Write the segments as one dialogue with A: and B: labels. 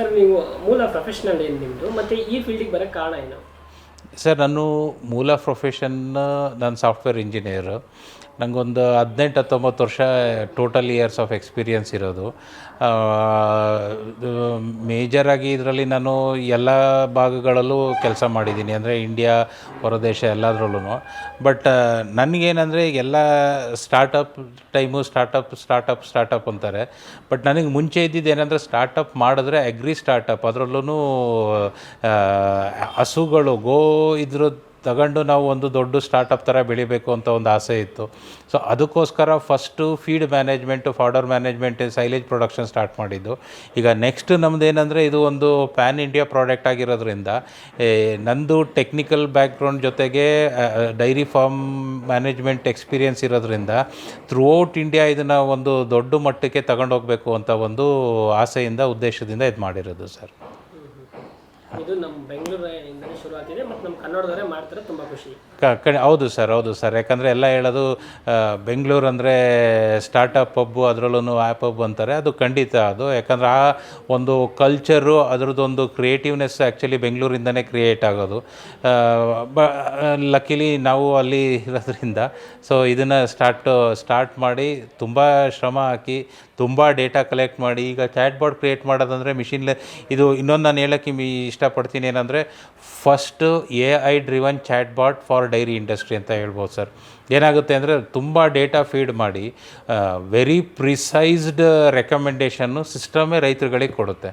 A: Sir ನೀವು ಮೂಲ professional ಏನು ನಿಮ್ಮದು ಮತ್ತು ಈ ಫೀಲ್ಡಿಗೆ ಬರೋಕ್ಕೆ ಕಾರಣ ಏನು?
B: ಸರ್ ನಾನು ಮೂಲ ಪ್ರೊಫೆಷನ್ ನಾನು ಸಾಫ್ಟ್ವೇರ್ ಇಂಜಿನಿಯರು ನನಗೊಂದು ಹದಿನೆಂಟು ಹತ್ತೊಂಬತ್ತು ವರ್ಷ ಟೋಟಲ್ ಇಯರ್ಸ್ ಆಫ್ ಎಕ್ಸ್ಪೀರಿಯನ್ಸ್ ಇರೋದು. ಮೇಜರಾಗಿ ಇದರಲ್ಲಿ ನಾನು ಎಲ್ಲ ಭಾಗಗಳಲ್ಲೂ ಕೆಲಸ ಮಾಡಿದ್ದೀನಿ. ಅಂದರೆ ಇಂಡಿಯಾ ಹೊರದೇಶ ಎಲ್ಲದರಲ್ಲೂ ಬಟ್ ನನಗೇನಂದರೆ ಎಲ್ಲ startup time startup startup startup ಅಂತಾರೆ. ಬಟ್ ನನಗೆ ಮುಂಚೆ ಇದ್ದಿದ್ದು ಏನಂದರೆ ಸ್ಟಾರ್ಟಪ್ ಮಾಡಿದ್ರೆ ಅಗ್ರಿ ಸ್ಟಾರ್ಟಪ್ ಅದರಲ್ಲೂ ಹಸುಗಳು, ಗೋ ಇದ್ರ ತಗೊಂಡು ನಾವು ಒಂದು ದೊಡ್ಡ ಸ್ಟಾರ್ಟಪ್ ಥರ ಬೆಳಿಬೇಕು ಅಂತ ಒಂದು ಆಸೆ ಇತ್ತು. ಸೊ ಅದಕ್ಕೋಸ್ಕರ first feed management fodder management silage production start ಮಾಡಿದ್ದು. ಈಗ ನೆಕ್ಸ್ಟ್ ನಮ್ದು ಏನಂದರೆ ಇದು ಒಂದು ಪ್ಯಾನ್ ಇಂಡಿಯಾ ಪ್ರಾಡಕ್ಟ್ ಆಗಿರೋದ್ರಿಂದ ನಂದು ಟೆಕ್ನಿಕಲ್ ಬ್ಯಾಕ್ಗ್ರೌಂಡ್ ಜೊತೆಗೆ ಡೈರಿ ಫಾರ್ಮ್ ಮ್ಯಾನೇಜ್ಮೆಂಟ್ ಎಕ್ಸ್ಪೀರಿಯನ್ಸ್ ಇರೋದ್ರಿಂದ ಥ್ರೂ ಔಟ್ ಇಂಡಿಯಾ ಇದನ್ನು ಒಂದು ದೊಡ್ಡ ಮಟ್ಟಕ್ಕೆ ತಗೊಂಡೋಗ್ಬೇಕು ಅಂತ ಒಂದು ಆಸೆಯಿಂದ, ಉದ್ದೇಶದಿಂದ ಇದು ಮಾಡಿರೋದು ಸರ್.
A: ಇದು ನಮ್ಮ ಬೆಂಗಳೂರಿನಿಂದಲೇ ಶುರು ಆಗಿದೆ ಮತ್ತು ನಮ್ಮ ಕನ್ನಡದವರೇ ಮಾಡ್ತಾರೆ, ತುಂಬ ಖುಷಿ.
B: ಹೌದು ಸರ್ ಹೌದು ಸರ್. ಯಾಕಂದರೆ ಎಲ್ಲ ಹೇಳೋದು ಬೆಂಗಳೂರು ಅಂದರೆ ಸ್ಟಾರ್ಟಪ್ ಹಬ್ಬು ಅದರಲ್ಲೂ ಆ್ಯಪ್ ಹಬ್ಬು ಅಂತಾರೆ, ಅದು ಖಂಡಿತ ಅದು. ಯಾಕಂದರೆ ಆ ಒಂದು ಕಲ್ಚರು ಅದರದ್ದೊಂದು ಕ್ರಿಯೇಟಿವ್ನೆಸ್ ಆ್ಯಕ್ಚುಲಿ ಬೆಂಗಳೂರಿಂದನೇ ಕ್ರಿಯೇಟ್ ಆಗೋದು. ಬ ಲಕ್ಕಿಲಿ ನಾವು ಅಲ್ಲಿ ಇರೋದ್ರಿಂದ ಸೊ ಇದನ್ನು ಸ್ಟಾರ್ಟ್ ಸ್ಟಾರ್ಟ್ ಮಾಡಿ ತುಂಬ ಶ್ರಮ ಹಾಕಿ, ತುಂಬ ಡೇಟಾ ಕಲೆಕ್ಟ್ ಮಾಡಿ, ಈಗ ಚಾಟ್ ಬೋರ್ಡ್ ಕ್ರಿಯೇಟ್ ಮಾಡೋದಂದರೆ ಮಿಷಿನ್ ಇದು ಇನ್ನೊಂದು ನಾನು ಹೇಳೋಕ್ಕೆ ಇಷ್ಟಪಡ್ತೀನಿ ಏನಂದರೆ first A I driven chat bot for dairy industry ಅಂತ ಹೇಳ್ಬೋದು ಸರ್. ಏನಾಗುತ್ತೆ ಅಂದರೆ ತುಂಬ ಡೇಟಾ ಫೀಡ್ ಮಾಡಿ ವೆರಿ ಪ್ರಿಸೈಸ್ಡ್ ರೆಕಮೆಂಡೇಷನ್ನು ಸಿಸ್ಟಮೇ ರೈತರುಗಳಿಗೆ ಕೊಡುತ್ತೆ.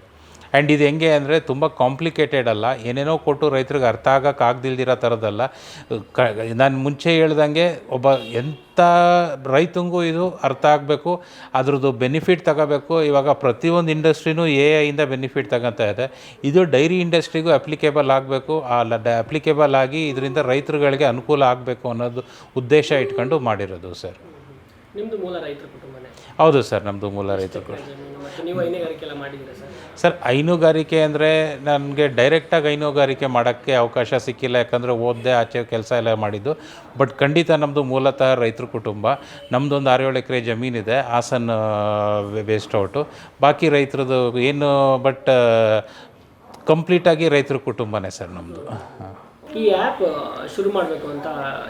B: ಆ್ಯಂಡ್ ಇದು ಹೆಂಗೆ ಅಂದರೆ ತುಂಬ ಕಾಂಪ್ಲಿಕೇಟೆಡ್ ಅಲ್ಲ. ಏನೇನೋ ಕೊಟ್ಟು ರೈತರಿಗೆ ಅರ್ಥ ಆಗಕ್ಕೆ ಆಗ್ದಿಲ್ದಿರೋ ಥರದ್ದಲ್ಲ ಕ, ನಾನು ಮುಂಚೆ ಹೇಳ್ದಂಗೆ ಒಬ್ಬ ಎಂಥ ರೈತಂಗೂ ಇದು ಅರ್ಥ ಆಗಬೇಕು, ಅದ್ರದ್ದು ಬೆನಿಫಿಟ್ ತಗೋಬೇಕು. ಇವಾಗ ಪ್ರತಿಯೊಂದು ಇಂಡಸ್ಟ್ರಿನೂ ಎ ಐಯಿಂದ ಬೆನಿಫಿಟ್ ತಗೊತಾ ಇದೆ. ಇದು ಡೈರಿ ಇಂಡಸ್ಟ್ರಿಗೂ ಅಪ್ಲಿಕೇಬಲ್ ಆಗಬೇಕು. ಆ ಅಪ್ಲಿಕೇಬಲ್ ಆಗಿ ಇದರಿಂದ ರೈತರುಗಳಿಗೆ ಅನುಕೂಲ ಆಗಬೇಕು ಅನ್ನೋದು ಉದ್ದೇಶ ಇಟ್ಕೊಂಡು ಮಾಡಿರೋದು ಸರ್
A: ನಿಮ್ಮದು ಮೂಲ ರೈತರ ಕುಟುಂಬನೇ
B: ಹೌದು ಸರ್ ನಮ್ಮದು ಮೂಲ ರೈತರು.
A: Sir
B: sir? ಹೈನುಗಾರಿಕೆ ಅಂದರೆ ನನಗೆ ಡೈರೆಕ್ಟಾಗಿ ಹೈನುಗಾರಿಕೆ ಮಾಡೋಕ್ಕೆ ಅವಕಾಶ ಸಿಕ್ಕಿಲ್ಲ ಯಾಕಂದರೆ ಓದ್ದೆ ಆಚೆ ಕೆಲಸ ಎಲ್ಲ ಮಾಡಿದ್ದು. ಬಟ್ ಖಂಡಿತ ನಮ್ಮದು ಮೂಲತಃ ರೈತರ ಕುಟುಂಬ. ನಮ್ಮದೊಂದು ಆರು ಏಳು ಎಕರೆ ಜಮೀನಿದೆ ಹಾಸನ್ ವೇಸ್ಟ್ ಔಟು ಬಾಕಿ ರೈತರದ್ದು ಏನು ಬಟ್ ಕಂಪ್ಲೀಟಾಗಿ ರೈತರ ಕುಟುಂಬನೇ ಸರ್ ನಮ್ಮದು
A: ಈ ಆ್ಯಪ್ ಶುರು ಮಾಡಬೇಕು ಅಂತ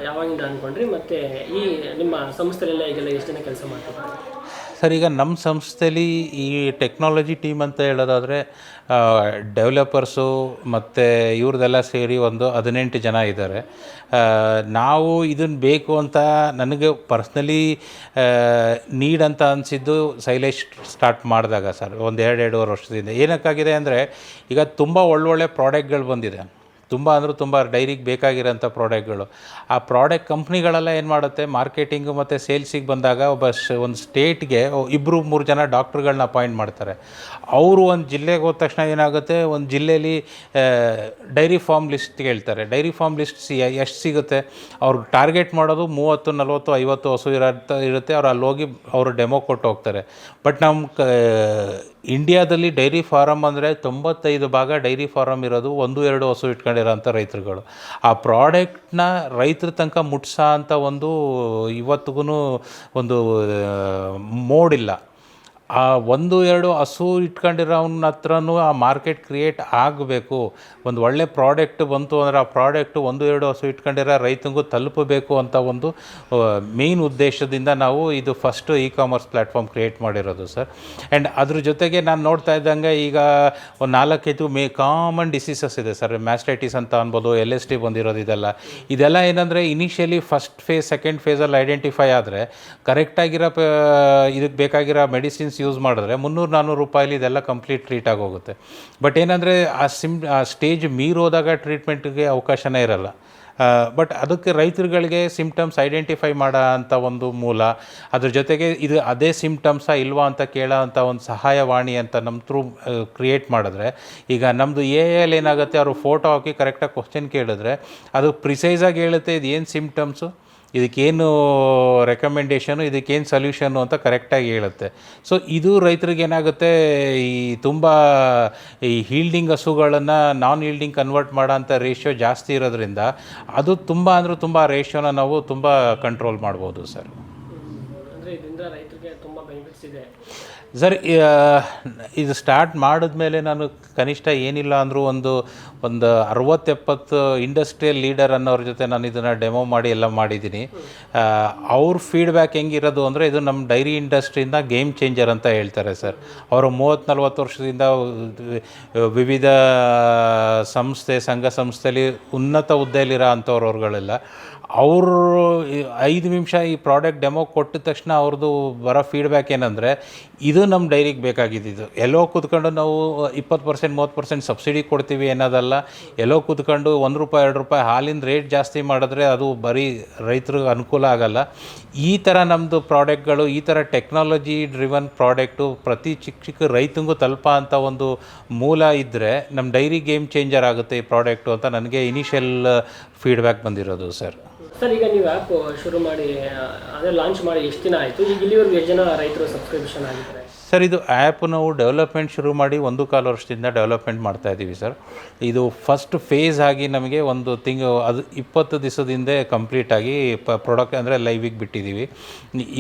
A: ಯಾವಾಗಿಂದ ಅಂದ್ಕೊಂಡ್ರಿ ಮತ್ತು ಈ ನಿಮ್ಮ ಸಂಸ್ಥೆಲೆಲ್ಲ ಈಗೆಲ್ಲ ಎಷ್ಟು ಜನ ಕೆಲಸ ಮಾಡ್ತಿದ್ದಾರೆ?
B: ಸರ್, ಈಗ ನಮ್ಮ ಸಂಸ್ಥೆಯಲ್ಲಿ ಈ ಟೆಕ್ನಾಲಜಿ ಟೀಮ್ ಅಂತ ಹೇಳೋದಾದರೆ ಡೆವಲಪರ್ಸು ಮತ್ತು ಇವ್ರದ್ದೆಲ್ಲ ಸೇರಿ ಒಂದು ಹದಿನೆಂಟು ಜನ ಇದ್ದಾರೆ. ನಾವು ಇದನ್ನು ಬೇಕು ಅಂತ ನನಗೆ ಪರ್ಸ್ನಲಿ ನೀಡ್ ಅಂತ ಅನಿಸಿದ್ದು ಸೈಲೇಶ್ ಸ್ಟಾರ್ಟ್ ಮಾಡಿದಾಗ ಸರ್, ಒಂದು ಎರಡು ಎರಡೂವರೆ ವರ್ಷದಿಂದ. ಏನಕ್ಕಾಗಿದೆ ಅಂದರೆ, ಈಗ ತುಂಬ ಒಳ್ಳೊಳ್ಳೆ ಪ್ರಾಡಕ್ಟ್ಗಳು ಬಂದಿದೆ. ತುಂಬ ಅಂದರೂ ತುಂಬ ಡೈರಿಗೆ ಬೇಕಾಗಿರೋಂಥ ಪ್ರಾಡಕ್ಟ್ಗಳು. ಆ ಪ್ರಾಡಕ್ಟ್ ಕಂಪ್ನಿಗಳೆಲ್ಲ ಏನು ಮಾಡುತ್ತೆ? ಮಾರ್ಕೆಟಿಂಗು ಮತ್ತು ಸೇಲ್ಸಿಗೆ ಬಂದಾಗ ಒಬ್ಬ ಒಂದು ಸ್ಟೇಟ್ಗೆ ಇಬ್ಬರು ಮೂರು ಜನ ಡಾಕ್ಟ್ರುಗಳನ್ನ ಅಪಾಯಿಂಟ್ ಮಾಡ್ತಾರೆ. ಅವರು ಒಂದು ಜಿಲ್ಲೆಗೆ ಹೋದ ತಕ್ಷಣ ಏನಾಗುತ್ತೆ? ಒಂದು ಜಿಲ್ಲೆಯಲ್ಲಿ ಡೈರಿ ಫಾರ್ಮ್ ಲಿಸ್ಟ್ ಹೇಳ್ತಾರೆ ಡೈರಿ ಫಾರ್ಮ್ ಲಿಸ್ಟ್ ಸಿ, ಎಷ್ಟು ಸಿಗುತ್ತೆ? ಅವ್ರಿಗೆ ಟಾರ್ಗೆಟ್ ಮಾಡೋದು ಮೂವತ್ತು, ನಲವತ್ತು, ಐವತ್ತು ಹಸು ಇರೋ ಇರುತ್ತೆ. ಅವ್ರು ಅಲ್ಲಿ ಹೋಗಿ ಅವರು ಡೆಮೋ ಕೊಟ್ಟು ಹೋಗ್ತಾರೆ. ಬಟ್ ನಮ್ಮ ಕ ಇಂಡಿಯಾದಲ್ಲಿ ಡೈರಿ ಫಾರಮ್ ಅಂದರೆ ತೊಂಬತ್ತೈದು ಭಾಗ ಡೈರಿ ಫಾರಮ್ ಇರೋದು ಒಂದು, ಎರಡು ಹಸು ಇಟ್ಕೊಂಡಿರೋಂಥ ರೈತರುಗಳು. ಆ ಪ್ರಾಡಕ್ಟ್ನ ರೈತರ ತನಕ ಮುಟ್ಸೋ ಅಂತ ಒಂದು ಇವತ್ತಿಗೂ ಒಂದು ಮೋಡಿಲ್ಲ. ಆ ಒಂದು, ಎರಡು ಹಸು ಇಟ್ಕೊಂಡಿರೋನ ಹತ್ರನೂ ಆ ಮಾರ್ಕೆಟ್ ಕ್ರಿಯೇಟ್ ಆಗಬೇಕು. ಒಂದು ಒಳ್ಳೆ ಪ್ರಾಡಕ್ಟ್ ಬಂತು ಅಂದರೆ ಆ ಪ್ರಾಡಕ್ಟು ಒಂದು, ಎರಡು ಹಸು ಇಟ್ಕೊಂಡಿರೋ ರೈತನಿಗೂ ತಲುಪಬೇಕು ಅಂತ ಒಂದು ಮೇನ್ ಉದ್ದೇಶದಿಂದ ನಾವು ಇದು first e commerce platform create ಮಾಡಿರೋದು ಸರ್ ಆ್ಯಂಡ್ ಅದ್ರ ಜೊತೆಗೆ ನಾನು ನೋಡ್ತಾ ಇದ್ದಂಗೆ ಈಗ ಒಂದು ನಾಲ್ಕೈದು ಮೇ ಕಾಮನ್ ಡಿಸೀಸಸ್ ಇದೆ ಸರ್ ಮ್ಯಾಸ್ಟೈಟಿಸ್ ಅಂತ ಅನ್ಬೋದು ಎಲ್ ಎಸ್ ಟಿ ಬಂದಿರೋದು ಇದೆಲ್ಲ. ಇದೆಲ್ಲ ಏನಂದರೆ ಇನಿಷಿಯಲಿ ಫಸ್ಟ್ ಫೇಸ್ ಸೆಕೆಂಡ್ ಫೇಸಲ್ಲಿ ಐಡೆಂಟಿಫೈ ಆದರೆ ಕರೆಕ್ಟಾಗಿರೋ ಇದಕ್ಕೆ ಬೇಕಾಗಿರೋ ಮೆಡಿಸಿನ್ಸ್ ಯೂಸ್ ಮಾಡಿದ್ರೆ ಮುನ್ನೂರು ನಾನ್ನೂರು ರೂಪಾಯಿಲಿ ಇದೆಲ್ಲ ಕಂಪ್ಲೀಟ್ ಟ್ರೀಟ್ ಆಗೋಗುತ್ತೆ. ಬಟ್ ಏನಂದರೆ ಆ ಸಿಮ್, ಆ ಸ್ಟೇಜ್ ಮೀರೋದಾಗ ಟ್ರೀಟ್ಮೆಂಟ್ಗೆ ಅವಕಾಶನೇ ಇರಲ್ಲ. ಬಟ್ ಅದಕ್ಕೆ ರೈತರುಗಳಿಗೆ ಸಿಮ್ಟಮ್ಸ್ ಐಡೆಂಟಿಫೈ ಮಾಡೋ ಅಂಥ ಒಂದು ಮೂಲ, ಅದ್ರ ಜೊತೆಗೆ ಇದು ಅದೇ ಸಿಮ್ಟಮ್ಸಾ ಇಲ್ವಾ ಅಂತ ಕೇಳೋ ಅಂಥ ಒಂದು ಸಹಾಯವಾಣಿ ಅಂತ ನಮ್ಮ ಥ್ರೂ ಕ್ರಿಯೇಟ್ ಮಾಡಿದ್ರೆ, ಈಗ ನಮ್ಮದು ಎ ಎಲ್ ಏನಾಗುತ್ತೆ, ಅವರು ಫೋಟೋ ಹಾಕಿ ಕರೆಕ್ಟಾಗಿ ಕ್ವಶನ್ ಕೇಳಿದ್ರೆ, ಅದು ಪ್ರಿಸೈಸಾಗಿ ಹೇಳುತ್ತೆ ಇದು ಏನು ಸಿಮ್ಟಮ್ಸು ಇದಕ್ಕೇನು ರೆಕಮೆಂಡೇಷನು ಇದಕ್ಕೇನು ಸೊಲ್ಯೂಷನ್ನು ಅಂತ ಕರೆಕ್ಟಾಗಿ ಹೇಳುತ್ತೆ. ಸೊ ಇದು ರೈತರಿಗೆ ಏನಾಗುತ್ತೆ, ಈ ತುಂಬ ಈ ಹೀಲ್ಡಿಂಗ್ ಹಸುಗಳನ್ನು ನಾನ್ ಹೀಲ್ಡಿಂಗ್ ಕನ್ವರ್ಟ್ ಮಾಡೋಂಥ ರೇಷಿಯೋ ಜಾಸ್ತಿ ಇರೋದ್ರಿಂದ ಅದು ತುಂಬ ಅಂದರೂ ತುಂಬ ರೇಷ್ಯೋನ ನಾವು ತುಂಬ ಕಂಟ್ರೋಲ್ ಮಾಡ್ಬೋದು ಸರ್
A: ಅಂದರೆ ಇದರಿಂದ ರೈತರಿಗೆ ತುಂಬ ಬೆನಿಫಿಟ್ಸ್ ಇದೆ
B: ಸರ್ ಇದು ಸ್ಟಾರ್ಟ್ ಮಾಡಿದ ಮೇಲೆ ನಾನು ಕನಿಷ್ಠ ಏನಿಲ್ಲ ಅಂದರೂ ಒಂದು ಒಂದು ಅರವತ್ತೆಪ್ಪತ್ತು ಇಂಡಸ್ಟ್ರಿಯಲ್ ಲೀಡರ್ ಅನ್ನೋರ ಜೊತೆ ನಾನು ಇದನ್ನು ಡೆಮೋ ಮಾಡಿ ಎಲ್ಲ ಮಾಡಿದ್ದೀನಿ. ಅವ್ರ ಫೀಡ್ಬ್ಯಾಕ್ ಹೆಂಗಿರೋದು ಅಂದರೆ ಇದು ನಮ್ಮ ಡೈರಿ ಇಂಡಸ್ಟ್ರಿಯಿಂದ ಗೇಮ್ ಚೇಂಜರ್ ಅಂತ ಹೇಳ್ತಾರೆ ಸರ್. ಅವರು ಮೂವತ್ತು ನಲ್ವತ್ತು ವರ್ಷದಿಂದ ವಿವಿಧ ಸಂಸ್ಥೆ, ಸಂಘ ಸಂಸ್ಥೆಯಲ್ಲಿ ಉನ್ನತ ಹುದ್ದೆಯಲ್ಲಿರೋ ಅಂಥವ್ರವ್ರುಗಳೆಲ್ಲ ಅವರು ಐದು ನಿಮಿಷ ಈ ಪ್ರಾಡಕ್ಟ್ ಡೆಮೋ ಕೊಟ್ಟ ತಕ್ಷಣ ಅವ್ರದ್ದು ಬರೋ ಫೀಡ್ಬ್ಯಾಕ್ ಏನಂದರೆ, ಇದು ನಮ್ಮ ಡೈರಿಗೆ ಬೇಕಾಗಿದ್ದಿದ್ದು ಎಲ್ಲೋ ಕೂತ್ಕೊಂಡು ನಾವು ಇಪ್ಪತ್ತು ಪರ್ಸೆಂಟ್, ಮೂವತ್ತು ಪರ್ಸೆಂಟ್ ಸಬ್ಸಿಡಿ ಕೊಡ್ತೀವಿ ಅನ್ನೋದಲ್ಲ. ಎಲ್ಲೋ ಕೂತ್ಕೊಂಡು ಒಂದು ರೂಪಾಯಿ, ಎರಡು ರೂಪಾಯಿ ಹಾಲಿನ ರೇಟ್ ಜಾಸ್ತಿ ಮಾಡಿದ್ರೆ ಅದು ಬರೀ ರೈತರಿಗೆ ಅನುಕೂಲ ಆಗಲ್ಲ. ಈ ಥರ ನಮ್ಮದು ಪ್ರಾಡಕ್ಟ್ಗಳು, ಈ ಥರ ಟೆಕ್ನಾಲಜಿ ಡ್ರಿವನ್ ಪ್ರಾಡಕ್ಟು ಪ್ರತಿ ಚಿಕ್ಕ ಚಿಕ್ಕ ರೈತಂಗೂ ತಲುಪ ಅಂತ ಒಂದು ಮೂಲ ಇದ್ದರೆ ನಮ್ಮ ಡೈರಿ ಗೇಮ್ ಚೇಂಜರ್ ಆಗುತ್ತೆ ಈ ಪ್ರಾಡಕ್ಟು ಅಂತ ನನಗೆ ಇನಿಷಿಯಲ್ ಫೀಡ್ಬ್ಯಾಕ್ ಬಂದಿರೋದು, ಸರ್.
A: ಸರ್, ಈಗ ನೀವು ಆ್ಯಪ್ ಶುರು ಮಾಡಿ, ಅದೇ ಲಾಂಚ್ ಮಾಡಿ, ಎಷ್ಟು ದಿನ ಆಯಿತು? ಈಗ ಇಲ್ಲಿವರೆಗೂ ಎಷ್ಟು ಜನ ರೈತರು ಸಬ್ಸ್ಕ್ರಿಪ್ಷನ್ ಆಗಿದ್ದಾರೆ?
B: ಸರ್ ಇದು ಆ್ಯಪ್ ನಾವು ಡೆವಲಪ್ಮೆಂಟ್ ಶುರು ಮಾಡಿ ಒಂದು ಕಾಲು ವರ್ಷದಿಂದ ಡೆವಲಪ್ಮೆಂಟ್ ಮಾಡ್ತಾ ಇದ್ದೀವಿ ಸರ್ ಇದು ಫಸ್ಟ್ ಫೇಸ್ ಆಗಿ ನಮಗೆ ಒಂದು ತಿಂಗಳು ಅದು ಇಪ್ಪತ್ತು ದಿವಸದಿಂದ ಕಂಪ್ಲೀಟ್ ಆಗಿ ಪ ಪ್ರಾಡಕ್ಟ್ ಅಂದರೆ ಲೈವಿಗೆ ಬಿಟ್ಟಿದ್ದೀವಿ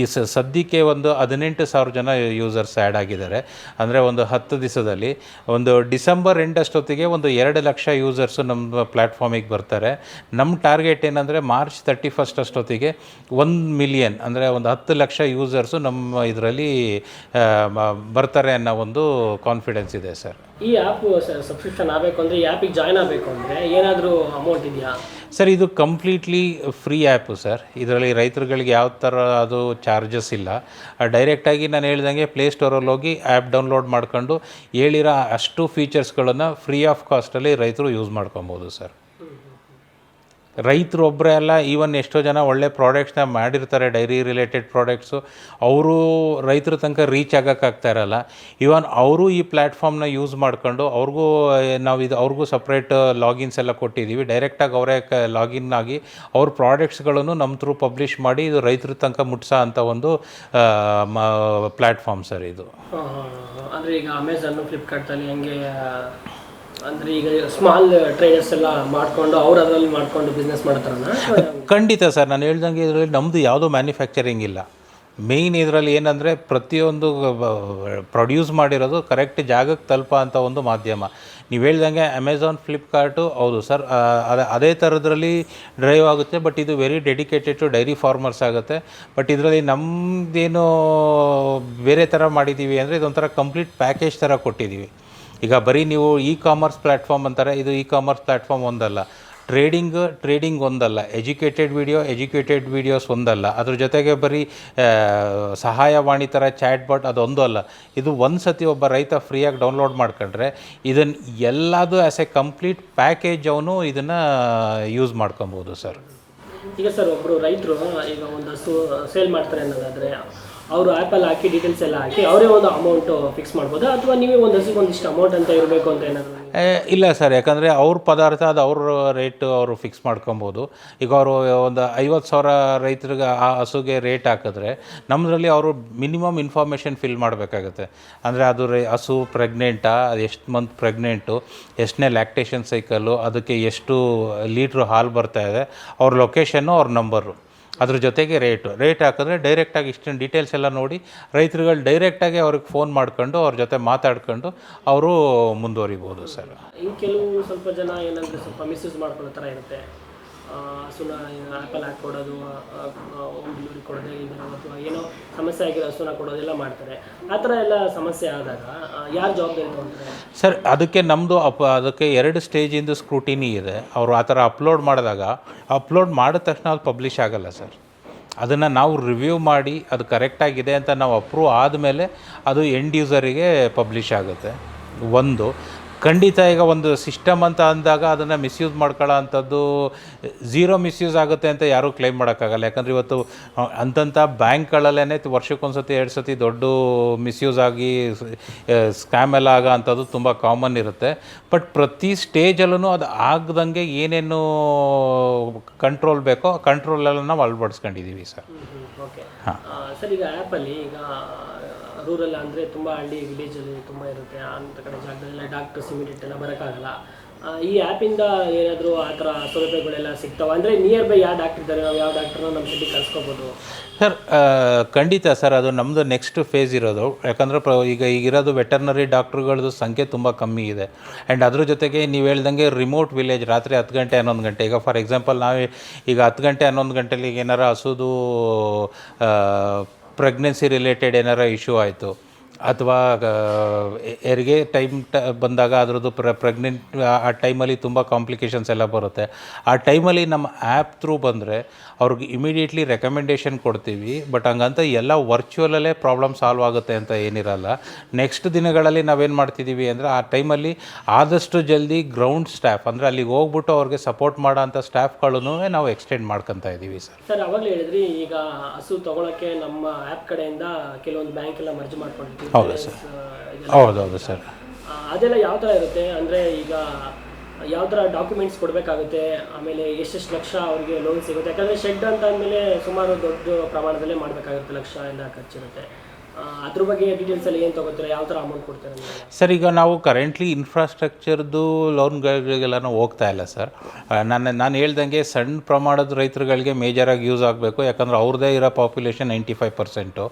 B: ಈ ಸದ್ಯಕ್ಕೆ ಒಂದು ಹದಿನೆಂಟು ಸಾವಿರ ಜನ ಯೂಸರ್ಸ್ ಆ್ಯಡ್ ಆಗಿದ್ದಾರೆ. ಅಂದರೆ ಒಂದು ಹತ್ತು ದಿವಸದಲ್ಲಿ ಒಂದು ಡಿಸೆಂಬರ್ ಎಂಡ್ ಅಷ್ಟೊತ್ತಿಗೆ ಒಂದು ಎರಡು ಲಕ್ಷ ಯೂಸರ್ಸು ನಮ್ಮ ಪ್ಲ್ಯಾಟ್ಫಾರ್ಮಿಗೆ ಬರ್ತಾರೆ. ನಮ್ಮ ಟಾರ್ಗೆಟ್ ಏನಂದರೆ ಮಾರ್ಚ್ ತರ್ಟಿ ಫಸ್ಟ್ ಅಷ್ಟೊತ್ತಿಗೆ ಒಂದು ಮಿಲಿಯನ್ ಅಂದರೆ ಒಂದು ಹತ್ತು ಲಕ್ಷ ಯೂಸರ್ಸು ನಮ್ಮ ಇದರಲ್ಲಿ ಬರ್ತಾರೆ ಅನ್ನೋ ಒಂದು ಕಾನ್ಫಿಡೆನ್ಸ್ ಇದೆ ಸರ್
A: ಈ ಆ್ಯಪ್ ಸಬ್ಸ್ಕ್ರಿಪ್ಷನ್ ಆಗಬೇಕು ಅಂದರೆ ಈ ಆ್ಯಪಿಗೆ ಜಾಯ್ನ್ ಆಗಬೇಕು ಅಂದರೆ ಏನಾದರೂ ಅಮೌಂಟ್ ಇದೆಯಾ?
B: ಸರ್ ಇದು ಕಂಪ್ಲೀಟ್ಲಿ ಫ್ರೀ ಆ್ಯಪು ಸರ್ ಇದರಲ್ಲಿ ರೈತರುಗಳಿಗೆ ಯಾವ ಥರ ಅದು ಚಾರ್ಜಸ್ ಇಲ್ಲ. ಡೈರೆಕ್ಟಾಗಿ ನಾನು ಹೇಳ್ದಂಗೆ ಪ್ಲೇಸ್ಟೋರಲ್ಲಿ ಹೋಗಿ ಆ್ಯಪ್ ಡೌನ್ಲೋಡ್ ಮಾಡ್ಕೊಂಡು ಹೇಳಿರೋ ಅಷ್ಟು ಫೀಚರ್ಸ್ಗಳನ್ನು ಫ್ರೀ ಆಫ್ ಕಾಸ್ಟಲ್ಲಿ ರೈತರು ಯೂಸ್ ಮಾಡ್ಕೊಬೋದು ಸರ್ ರೈತರು ಒಬ್ಬರೇ ಅಲ್ಲ ಈವನ್ ಎಷ್ಟೋ ಜನ ಒಳ್ಳೆ ಪ್ರಾಡಕ್ಟ್ಸ್ನ ಮಾಡಿರ್ತಾರೆ ಡೈರಿ ರಿಲೇಟೆಡ್ ಪ್ರಾಡಕ್ಟ್ಸು ಅವರು ರೈತರ ತನಕ ರೀಚ್ ಆಗೋಕ್ಕಾಗ್ತಾ ಇರಲ್ಲ. ಈವನ್ ಅವರು ಈ ಪ್ಲ್ಯಾಟ್ಫಾರ್ಮ್ನ ಯೂಸ್ ಮಾಡ್ಕೊಂಡು ಅವ್ರಿಗೂ, ನಾವು ಇದು, ಅವ್ರಿಗೂ ಸಪ್ರೇಟ್ ಲಾಗಿನ್ಸ್ ಎಲ್ಲ ಕೊಟ್ಟಿದ್ದೀವಿ ಡೈರೆಕ್ಟಾಗಿ ಅವರೇ ಕ ಲಾಗಿನ್ ಆಗಿ ಅವ್ರ ಪ್ರಾಡಕ್ಟ್ಸ್ಗಳನ್ನು ನಮ್ಮ ಥ್ರೂ ಪಬ್ಲಿಷ್ ಮಾಡಿ ಇದು ರೈತರ ತನಕ ಮುಟ್ಸೋ ಅಂತ ಒಂದು ಪ್ಲ್ಯಾಟ್ಫಾರ್ಮ್ ಸರ್ ಇದು.
A: ಅಂದರೆ ಈಗ ಅಮೆಝಾನು ಫ್ಲಿಪ್ಕಾರ್ಟಲ್ಲಿ ಹಂಗೆ ಅಂದರೆ ಈಗ ಸ್ಮಾಲ್ ಟ್ರೇಡರ್ಸ್ ಎಲ್ಲ ಮಾಡಿಕೊಂಡು ಅವ್ರು ಅದರಲ್ಲಿ ಮಾಡ್ಕೊಂಡು ಬಿಸ್ನೆಸ್ ಮಾಡ್ತಾರಲ್ಲ
B: ಖಂಡಿತ ಸರ್ ನಾನು ಹೇಳ್ದಂಗೆ ಇದರಲ್ಲಿ ನಮ್ಮದು ಯಾವುದೋ ಮ್ಯಾನುಫ್ಯಾಕ್ಚರಿಂಗ್ ಇಲ್ಲ. ಮೇಯ್ನ್ ಇದರಲ್ಲಿ ಏನಂದರೆ ಪ್ರತಿಯೊಂದು ಪ್ರೊಡ್ಯೂಸ್ ಮಾಡಿರೋದು ಕರೆಕ್ಟ್ ಜಾಗಕ್ಕೆ ತಲುಪ ಅಂತ ಒಂದು ಮಾಧ್ಯಮ. ನೀವು ಹೇಳ್ದಂಗೆ ಅಮೆಝಾನ್ ಫ್ಲಿಪ್ಕಾರ್ಟು ಹೌದು ಸರ್ ಅದೇ ಅದೇ ಥರದ್ರಲ್ಲಿ ಡ್ರೈವ್ ಆಗುತ್ತೆ ಬಟ್ ಇದು very dedicated to dairy farmers ಆಗುತ್ತೆ. ಬಟ್ ಇದರಲ್ಲಿ ನಮ್ಮದೇನು ಬೇರೆ ಥರ ಮಾಡಿದ್ದೀವಿ ಅಂದರೆ ಇದೊಂಥರ ಕಂಪ್ಲೀಟ್ ಪ್ಯಾಕೇಜ್ ಥರ ಕೊಟ್ಟಿದ್ದೀವಿ. ಈಗ ಬರೀ ನೀವು ಇ ಕಾಮರ್ಸ್ ಪ್ಲ್ಯಾಟ್ಫಾರ್ಮ್ ಅಂತಾರೆ, ಇದು ಇ ಕಾಮರ್ಸ್ ಪ್ಲ್ಯಾಟ್ಫಾರ್ಮ್ ಒಂದಲ್ಲ. ಟ್ರೇಡಿಂಗ್ ಟ್ರೇಡಿಂಗ್ ಒಂದಲ್ಲ. ಎಜುಕೇಟೆಡ್ ವಿಡಿಯೋ ಎಜುಕೇಟೆಡ್ ವಿಡಿಯೋಸ್ ಒಂದಲ್ಲ. ಅದ್ರ ಜೊತೆಗೆ ಬರೀ ಸಹಾಯವಾಣಿ ಥರ ಚಾಟ್ ಬಾಟ್ ಅದೊಂದು ಅಲ್ಲ ಇದು ಒಂದು ಸತಿ ಒಬ್ಬ ರೈತ ಫ್ರೀಯಾಗಿ ಡೌನ್ಲೋಡ್ ಮಾಡ್ಕೊಂಡ್ರೆ ಇದನ್ನು ಎಲ್ಲದು ಆ್ಯಸ್ ಎ ಕಂಪ್ಲೀಟ್ ಪ್ಯಾಕೇಜ್ ಅವನು ಇದನ್ನು ಯೂಸ್ ಮಾಡ್ಕೊಬೋದು ಸರ್
A: ಈಗ ಸರ್ ಒಬ್ಬರು ರೈತರು, ಈಗ ಒಂದು ಸೇಲ್ ಮಾಡ್ತಾರೆ ಅನ್ನೋದಾದರೆ ಅವರು ಆ್ಯಪಲ್ಲಿ ಹಾಕಿ ಡೀಟೇಲ್ಸ್ ಎಲ್ಲ ಹಾಕಿ ಅವರೇ ಒಂದು ಅಮೌಂಟು ಫಿಕ್ಸ್ ಮಾಡ್ಬೋದಾ? ಅಥವಾ ನೀವೇ ಒಂದು ಹಸಿಗೆ ಒಂದಿಷ್ಟು ಅಮೌಂಟ್ ಅಂತ ಇರಬೇಕು ಅಂತ ಏನಾದರೂ?
B: ಇಲ್ಲ ಸರ್, ಯಾಕಂದರೆ ಅವ್ರ ಪದಾರ್ಥ ಅದು ಅವ್ರ ರೇಟ್ ಅವರು ಫಿಕ್ಸ್ ಮಾಡ್ಕೊಬೋದು. ಈಗ ಅವರು ಒಂದು ಐವತ್ತು ಸಾವಿರ ರೈತರಿಗೆ ಆ ಹಸುಗೆ ರೇಟ್ ಹಾಕಿದ್ರೆ ನಮ್ಮದ್ರಲ್ಲಿ ಅವರು ಮಿನಿಮಮ್ ಇನ್ಫಾರ್ಮೇಷನ್ ಫಿಲ್ ಮಾಡಬೇಕಾಗತ್ತೆ. ಅಂದರೆ ಅದು ರೇ, ಹಸು ಪ್ರೆಗ್ನೆಂಟಾ ಅದು ಎಷ್ಟು ಮಂತ್ ಪ್ರೆಗ್ನೆಂಟು ಎಷ್ಟನೇ ಲ್ಯಾಕ್ಟೇಷನ್ ಸೈಕಲ್ಲು ಅದಕ್ಕೆ ಎಷ್ಟು ಲೀಟ್ರ್ ಹಾಲು ಬರ್ತಾ ಇದೆ, ಅವ್ರ ಲೊಕೇಶನ್ನು ಅವ್ರ ನಂಬರು ಅದ್ರ ಜೊತೆಗೆ ರೇಟು ರೇಟ್ ಹಾಕಿದ್ರೆ ಡೈರೆಕ್ಟಾಗಿ ಇಷ್ಟೊಂದು ಡೀಟೇಲ್ಸ್ ಎಲ್ಲ ನೋಡಿ ರೈತರುಗಳು ಡೈರೆಕ್ಟಾಗಿ ಅವ್ರಿಗೆ ಫೋನ್ ಮಾಡ್ಕೊಂಡು ಅವ್ರ ಜೊತೆ ಮಾತಾಡ್ಕೊಂಡು ಅವರು ಮುಂದುವರಿಬೋದು ಸರ್.
A: ಕೆಲವು ಸ್ವಲ್ಪ ಜನ ಏನಂದರೆ ಸ್ವಲ್ಪ ಮಿಸ್ಯೂಸ್ ಮಾಡ್ಕೊಳ್ಳೋ ಥರ ಇರುತ್ತೆ. ಹಸುನ ಆ್ಯಪಲ್ ಹಾಕಿ ಕೊಡೋದು ಹೋಮ್ ಡೆಲಿವರಿ ಕೊಡೋದೇ ಅಥವಾ ಏನೋ ಸಮಸ್ಯೆ ಆಗಿರೋ ಹಸುನ ಕೊಡೋದೆಲ್ಲ ಮಾಡ್ತಾರೆ. ಆ ಥರ ಎಲ್ಲ ಸಮಸ್ಯೆ ಆದಾಗ ಯಾರು ಜವಾಬ್ದಾರಿ
B: ಸರ್, ಅದಕ್ಕೆ ನಮ್ಮದು ಅಪ್, ಅದಕ್ಕೆ ಎರಡು ಸ್ಟೇಜಿಂದು ಸ್ಕ್ರೂಟಿನಿ ಇದೆ. ಅವರು ಆ ಥರ ಅಪ್ಲೋಡ್ ಮಾಡಿದಾಗ, ಅಪ್ಲೋಡ್ ಮಾಡಿದ ತಕ್ಷಣ ಅದು ಪಬ್ಲಿಷ್ ಆಗಲ್ಲ ಸರ್. ಅದನ್ನು ನಾವು ರಿವ್ಯೂ ಮಾಡಿ ಅದು ಕರೆಕ್ಟಾಗಿದೆ ಅಂತ ನಾವು ಅಪ್ರೂವ್ ಆದಮೇಲೆ ಅದು ಎಂಡ್ ಯೂಸರಿಗೆ ಪಬ್ಲಿಷ್ ಆಗುತ್ತೆ. ಒಂದು ಖಂಡಿತ ಈಗ ಒಂದು ಸಿಸ್ಟಮ್ ಅಂತ ಅಂದಾಗ ಅದನ್ನು ಮಿಸ್ಯೂಸ್ ಮಾಡ್ಕೊಳ್ಳೋ ಅಂಥದ್ದು ಝೀರೋ ಮಿಸ್ಯೂಸ್ ಆಗುತ್ತೆ ಅಂತ ಯಾರೂ ಕ್ಲೈಮ್ ಮಾಡೋಕ್ಕಾಗಲ್ಲ. ಯಾಕಂದರೆ ಇವತ್ತು ಅಂತಂಥ ಬ್ಯಾಂಕ್ಗಳಲ್ಲೇ ವರ್ಷಕ್ಕೊಂದ್ಸತಿ ಎರಡು ಸತಿ ದೊಡ್ಡ ಮಿಸ್ಯೂಸ್ ಆಗಿ ಸ್ಕ್ಯಾಮ್ ಎಲ್ಲ ಆಗೋ ಅಂಥದ್ದು ತುಂಬ ಕಾಮನ್ ಇರುತ್ತೆ. ಬಟ್ ಪ್ರತಿ ಸ್ಟೇಜಲ್ಲೂ ಅದು ಆಗದಂಗೆ ಏನೇನು ಕಂಟ್ರೋಲ್ ಬೇಕೋ ಕಂಟ್ರೋಲೆಲ್ಲ ನಾವು ಅಳವಡಿಸ್ಕೊಂಡಿದ್ದೀವಿ ಸರ್.
A: ಓಕೆ ಸರ್ ಈಗ ಆ್ಯಪಲ್ಲಿ ಈಗ ರೂರಲ್ ಅಂದರೆ ತುಂಬ ಹಳ್ಳಿ, ವಿಲೇಜಲ್ಲಿ ತುಂಬ ಇರುತ್ತೆ. ಅಂಥ ಕಡೆ ಜಾಗದಲ್ಲೆಲ್ಲ ಡಾಕ್ಟರ್ಸ್ ಇಮಿಡಿಯೇಟ್ ಎಲ್ಲ ಬರೋಕ್ಕಾಗಲ್ಲ. ಈ ಆ್ಯಪಿಂದ ಏನಾದರೂ ಆ ಥರ ಸೌಲಭ್ಯಗಳೆಲ್ಲ ಸಿಗ್ತಾವೆ? ಅಂದರೆ ನಿಯರ್ ಬೈ ಯಾವ ಡಾಕ್ಟರ್ ಇದ್ದಾರೆ ನಾವು ಯಾವ ಡಾಕ್ಟ್ರನ್ನ ನಮ್ಮ ಸಿಟಿ ಕರ್ಸ್ಕೊಬೋದು.
B: ಸರ್ ಖಂಡಿತ ಸರ್, ಅದು ನಮ್ಮದು ನೆಕ್ಸ್ಟ್ ಫೇಸ್ ಇರೋದು. ಯಾಕಂದರೆ ಪ್ರ, ಈಗ ಈಗಿರೋದು ವೆಟರ್ನರಿ ಡಾಕ್ಟ್ರುಗಳದ್ದು ಸಂಖ್ಯೆ ತುಂಬ ಕಮ್ಮಿ ಇದೆ. ಆ್ಯಂಡ್ ಅದ್ರ ಜೊತೆಗೆ ನೀವು ಹೇಳ್ದಂಗೆ ರಿಮೋಟ್ ವಿಲೇಜ್ ರಾತ್ರಿ ಹತ್ತು ಗಂಟೆ, ಹನ್ನೊಂದು ಗಂಟೆ. ಈಗ ಫಾರ್ ಎಕ್ಸಾಂಪಲ್ ನಾವು ಈಗ ಹತ್ತು ಗಂಟೆ, ಹನ್ನೊಂದು ಗಂಟೆಲಿ ಏನಾರ ಹಸುದು ಪ್ರೆಗ್ನೆನ್ಸಿ ರಿಲೇಟೆಡ್ ಏನಾರ ಇಶ್ಯೂ ಆಯಿತು. ಅಥವಾ ಹೆರಿಗೆ ಟೈಮ್ ಟ, ಬಂದಾಗ ಅದರದ್ದು ಪ್ರ ಪ್ರೆಗ್ನೆಂಟ್ ಆ ಟೈಮಲ್ಲಿ ತುಂಬ ಕಾಂಪ್ಲಿಕೇಶನ್ಸ್ ಎಲ್ಲ ಬರುತ್ತೆ. ಆ ಟೈಮಲ್ಲಿ ನಮ್ಮ ಆ್ಯಪ್ ಥ್ರೂ ಬಂದರೆ ಅವ್ರಿಗೆ ಇಮಿಡಿಯೇಟ್ಲಿ ರೆಕಮೆಂಡೇಷನ್ ಕೊಡ್ತೀವಿ. ಬಟ್ ಹಂಗಂತ ಎಲ್ಲ ವರ್ಚುವಲಲ್ಲೇ ಪ್ರಾಬ್ಲಮ್ ಸಾಲ್ವ್ ಆಗುತ್ತೆ ಅಂತ ಏನಿರಲ್ಲ. ನೆಕ್ಸ್ಟ್ ದಿನಗಳಲ್ಲಿ ನಾವೇನು ಮಾಡ್ತಿದ್ದೀವಿ ಅಂದರೆ ಆ ಟೈಮಲ್ಲಿ ಆದಷ್ಟು ಜಲ್ದಿ ಗ್ರೌಂಡ್ ಸ್ಟಾಫ್ ಅಂದರೆ ಅಲ್ಲಿಗೆ ಹೋಗ್ಬಿಟ್ಟು ಅವ್ರಿಗೆ ಸಪೋರ್ಟ್ ಮಾಡೋ ಅಂಥ ಸ್ಟಾಫ್ಗಳನ್ನು ನಾವು ಎಕ್ಸ್ಟೆಂಡ್ ಮಾಡ್ಕೊತಾ ಇದ್ದೀವಿ ಸರ್.
A: ಸರ್, ಅವಾಗಲೇ ಹೇಳಿದ್ರಿ ಈಗ ಹಸು ತೊಗೊಳಕ್ಕೆ ನಮ್ಮ ಆ್ಯಪ್ ಕಡೆಯಿಂದ ಕೆಲವೊಂದು ಬ್ಯಾಂಕ್ ಎಲ್ಲ ಮರ್ಜ್ ಮಾಡ್ಕೊಂಡಿರ್ತೀವಿ
B: ಹೌದು ಸರ್.
A: ಹೌದು
B: ಹೌದು ಸರ್.
A: ಅದೆಲ್ಲ ಯಾವ ಥರ ಇರುತ್ತೆ? ಅಂದರೆ ಈಗ ಯಾವ ಥರ ಡಾಕ್ಯುಮೆಂಟ್ಸ್ ಕೊಡಬೇಕಾಗುತ್ತೆ? ಆಮೇಲೆ ಎಷ್ಟೆಷ್ಟು ಲಕ್ಷ ಅವರಿಗೆ ಲೋನ್ ಸಿಗುತ್ತೆ? ಯಾಕಂದರೆ ಶೆಡ್ ಅಂತ ಅಂದಮೇಲೆ ಸುಮಾರು ದೊಡ್ಡ ಪ್ರಮಾಣದಲ್ಲೇ ಮಾಡಬೇಕಾಗುತ್ತೆ ಲಕ್ಷ ಎಲ್ಲ ಖರ್ಚಿರುತ್ತೆ. ಅದ್ರ ಬಗ್ಗೆ ಡೀಟೇಲ್ಸ್ ಎಲ್ಲ ಏನು ತಗೋತೀರಾ? ಯಾವ ಥರ ಅಮೌಂಟ್ ಕೊಡ್ತೀರಾ
B: ಸರ್, ಈಗ ನಾವು ಕರೆಂಟ್ಲಿ ಇನ್ಫ್ರಾಸ್ಟ್ರಕ್ಚರ್ದು ಲೋನ್ಗಳಿಗೆಲ್ಲ ಹೋಗ್ತಾ ಇಲ್ಲ, ಸರ್. ನಾನು ನಾನು ಹೇಳ್ದಂಗೆ ಸಣ್ಣ ಪ್ರಮಾಣದ ರೈತರುಗಳಿಗೆ ಮೇಜರಾಗಿ ಯೂಸ್ ಆಗಬೇಕು. ಯಾಕಂದ್ರೆ ಅವ್ರದ್ದೇ ಇರೋ ಪಾಪ್ಯುಲೇಷನ್ ನೈಂಟಿ ಫೈವ್ ಪರ್ಸೆಂಟು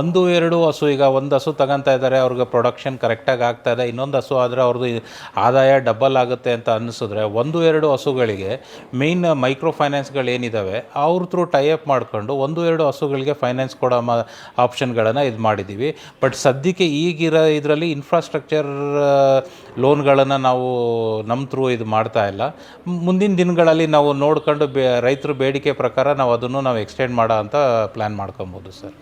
B: ಒಂದು, ಎರಡು ಹಸು, ಈಗ ಒಂದು ಹಸು ತಗೊತಾ ಇದ್ದಾರೆ, ಅವ್ರಿಗೆ ಪ್ರೊಡಕ್ಷನ್ ಕರೆಕ್ಟಾಗಿ ಆಗ್ತಾ ಇದೆ. ಇನ್ನೊಂದು ಹಸು ಆದರೆ ಅವ್ರದ್ದು ಆದಾಯ ಡಬಲ್ ಆಗುತ್ತೆ ಅಂತ ಅನ್ನಿಸಿದ್ರೆ ಒಂದು, ಎರಡು ಹಸುಗಳಿಗೆ ಮೇಯ್ನ್ ಮೈಕ್ರೋ ಫೈನಾನ್ಸ್ಗಳು ಏನಿದ್ದಾವೆ ಅವ್ರ ಥ್ರೂ ಟೈ ಅಪ್ ಮಾಡಿಕೊಂಡು ಒಂದು, ಎರಡು ಹಸುಗಳಿಗೆ ಫೈನಾನ್ಸ್ ಕೊಡೋ ಆಪ್ಷನ್ಗಳನ್ನು ಇದು ಮಾಡಿದ್ದೀವಿ. ಬಟ್ ಸದ್ಯಕ್ಕೆ ಈಗಿರೋ ಇದರಲ್ಲಿ ಇನ್ಫ್ರಾಸ್ಟ್ರಕ್ಚರ್ ಲೋನ್ಗಳನ್ನು ನಾವು ನಮ್ಮ ಥ್ರೂ ಇದು ಮಾಡ್ತಾ ಇಲ್ಲ. ಮುಂದಿನ ದಿನಗಳಲ್ಲಿ ನಾವು ನೋಡ್ಕೊಂಡು ಬೇ ರೈತರು ಬೇಡಿಕೆ ಪ್ರಕಾರ ನಾವು ಅದನ್ನು ನಾವು ಎಕ್ಸ್ಟೆಂಡ್ ಮಾಡೋ ಅಂತ ಪ್ಲ್ಯಾನ್ ಮಾಡ್ಕೊಬೋದು ಸರ್.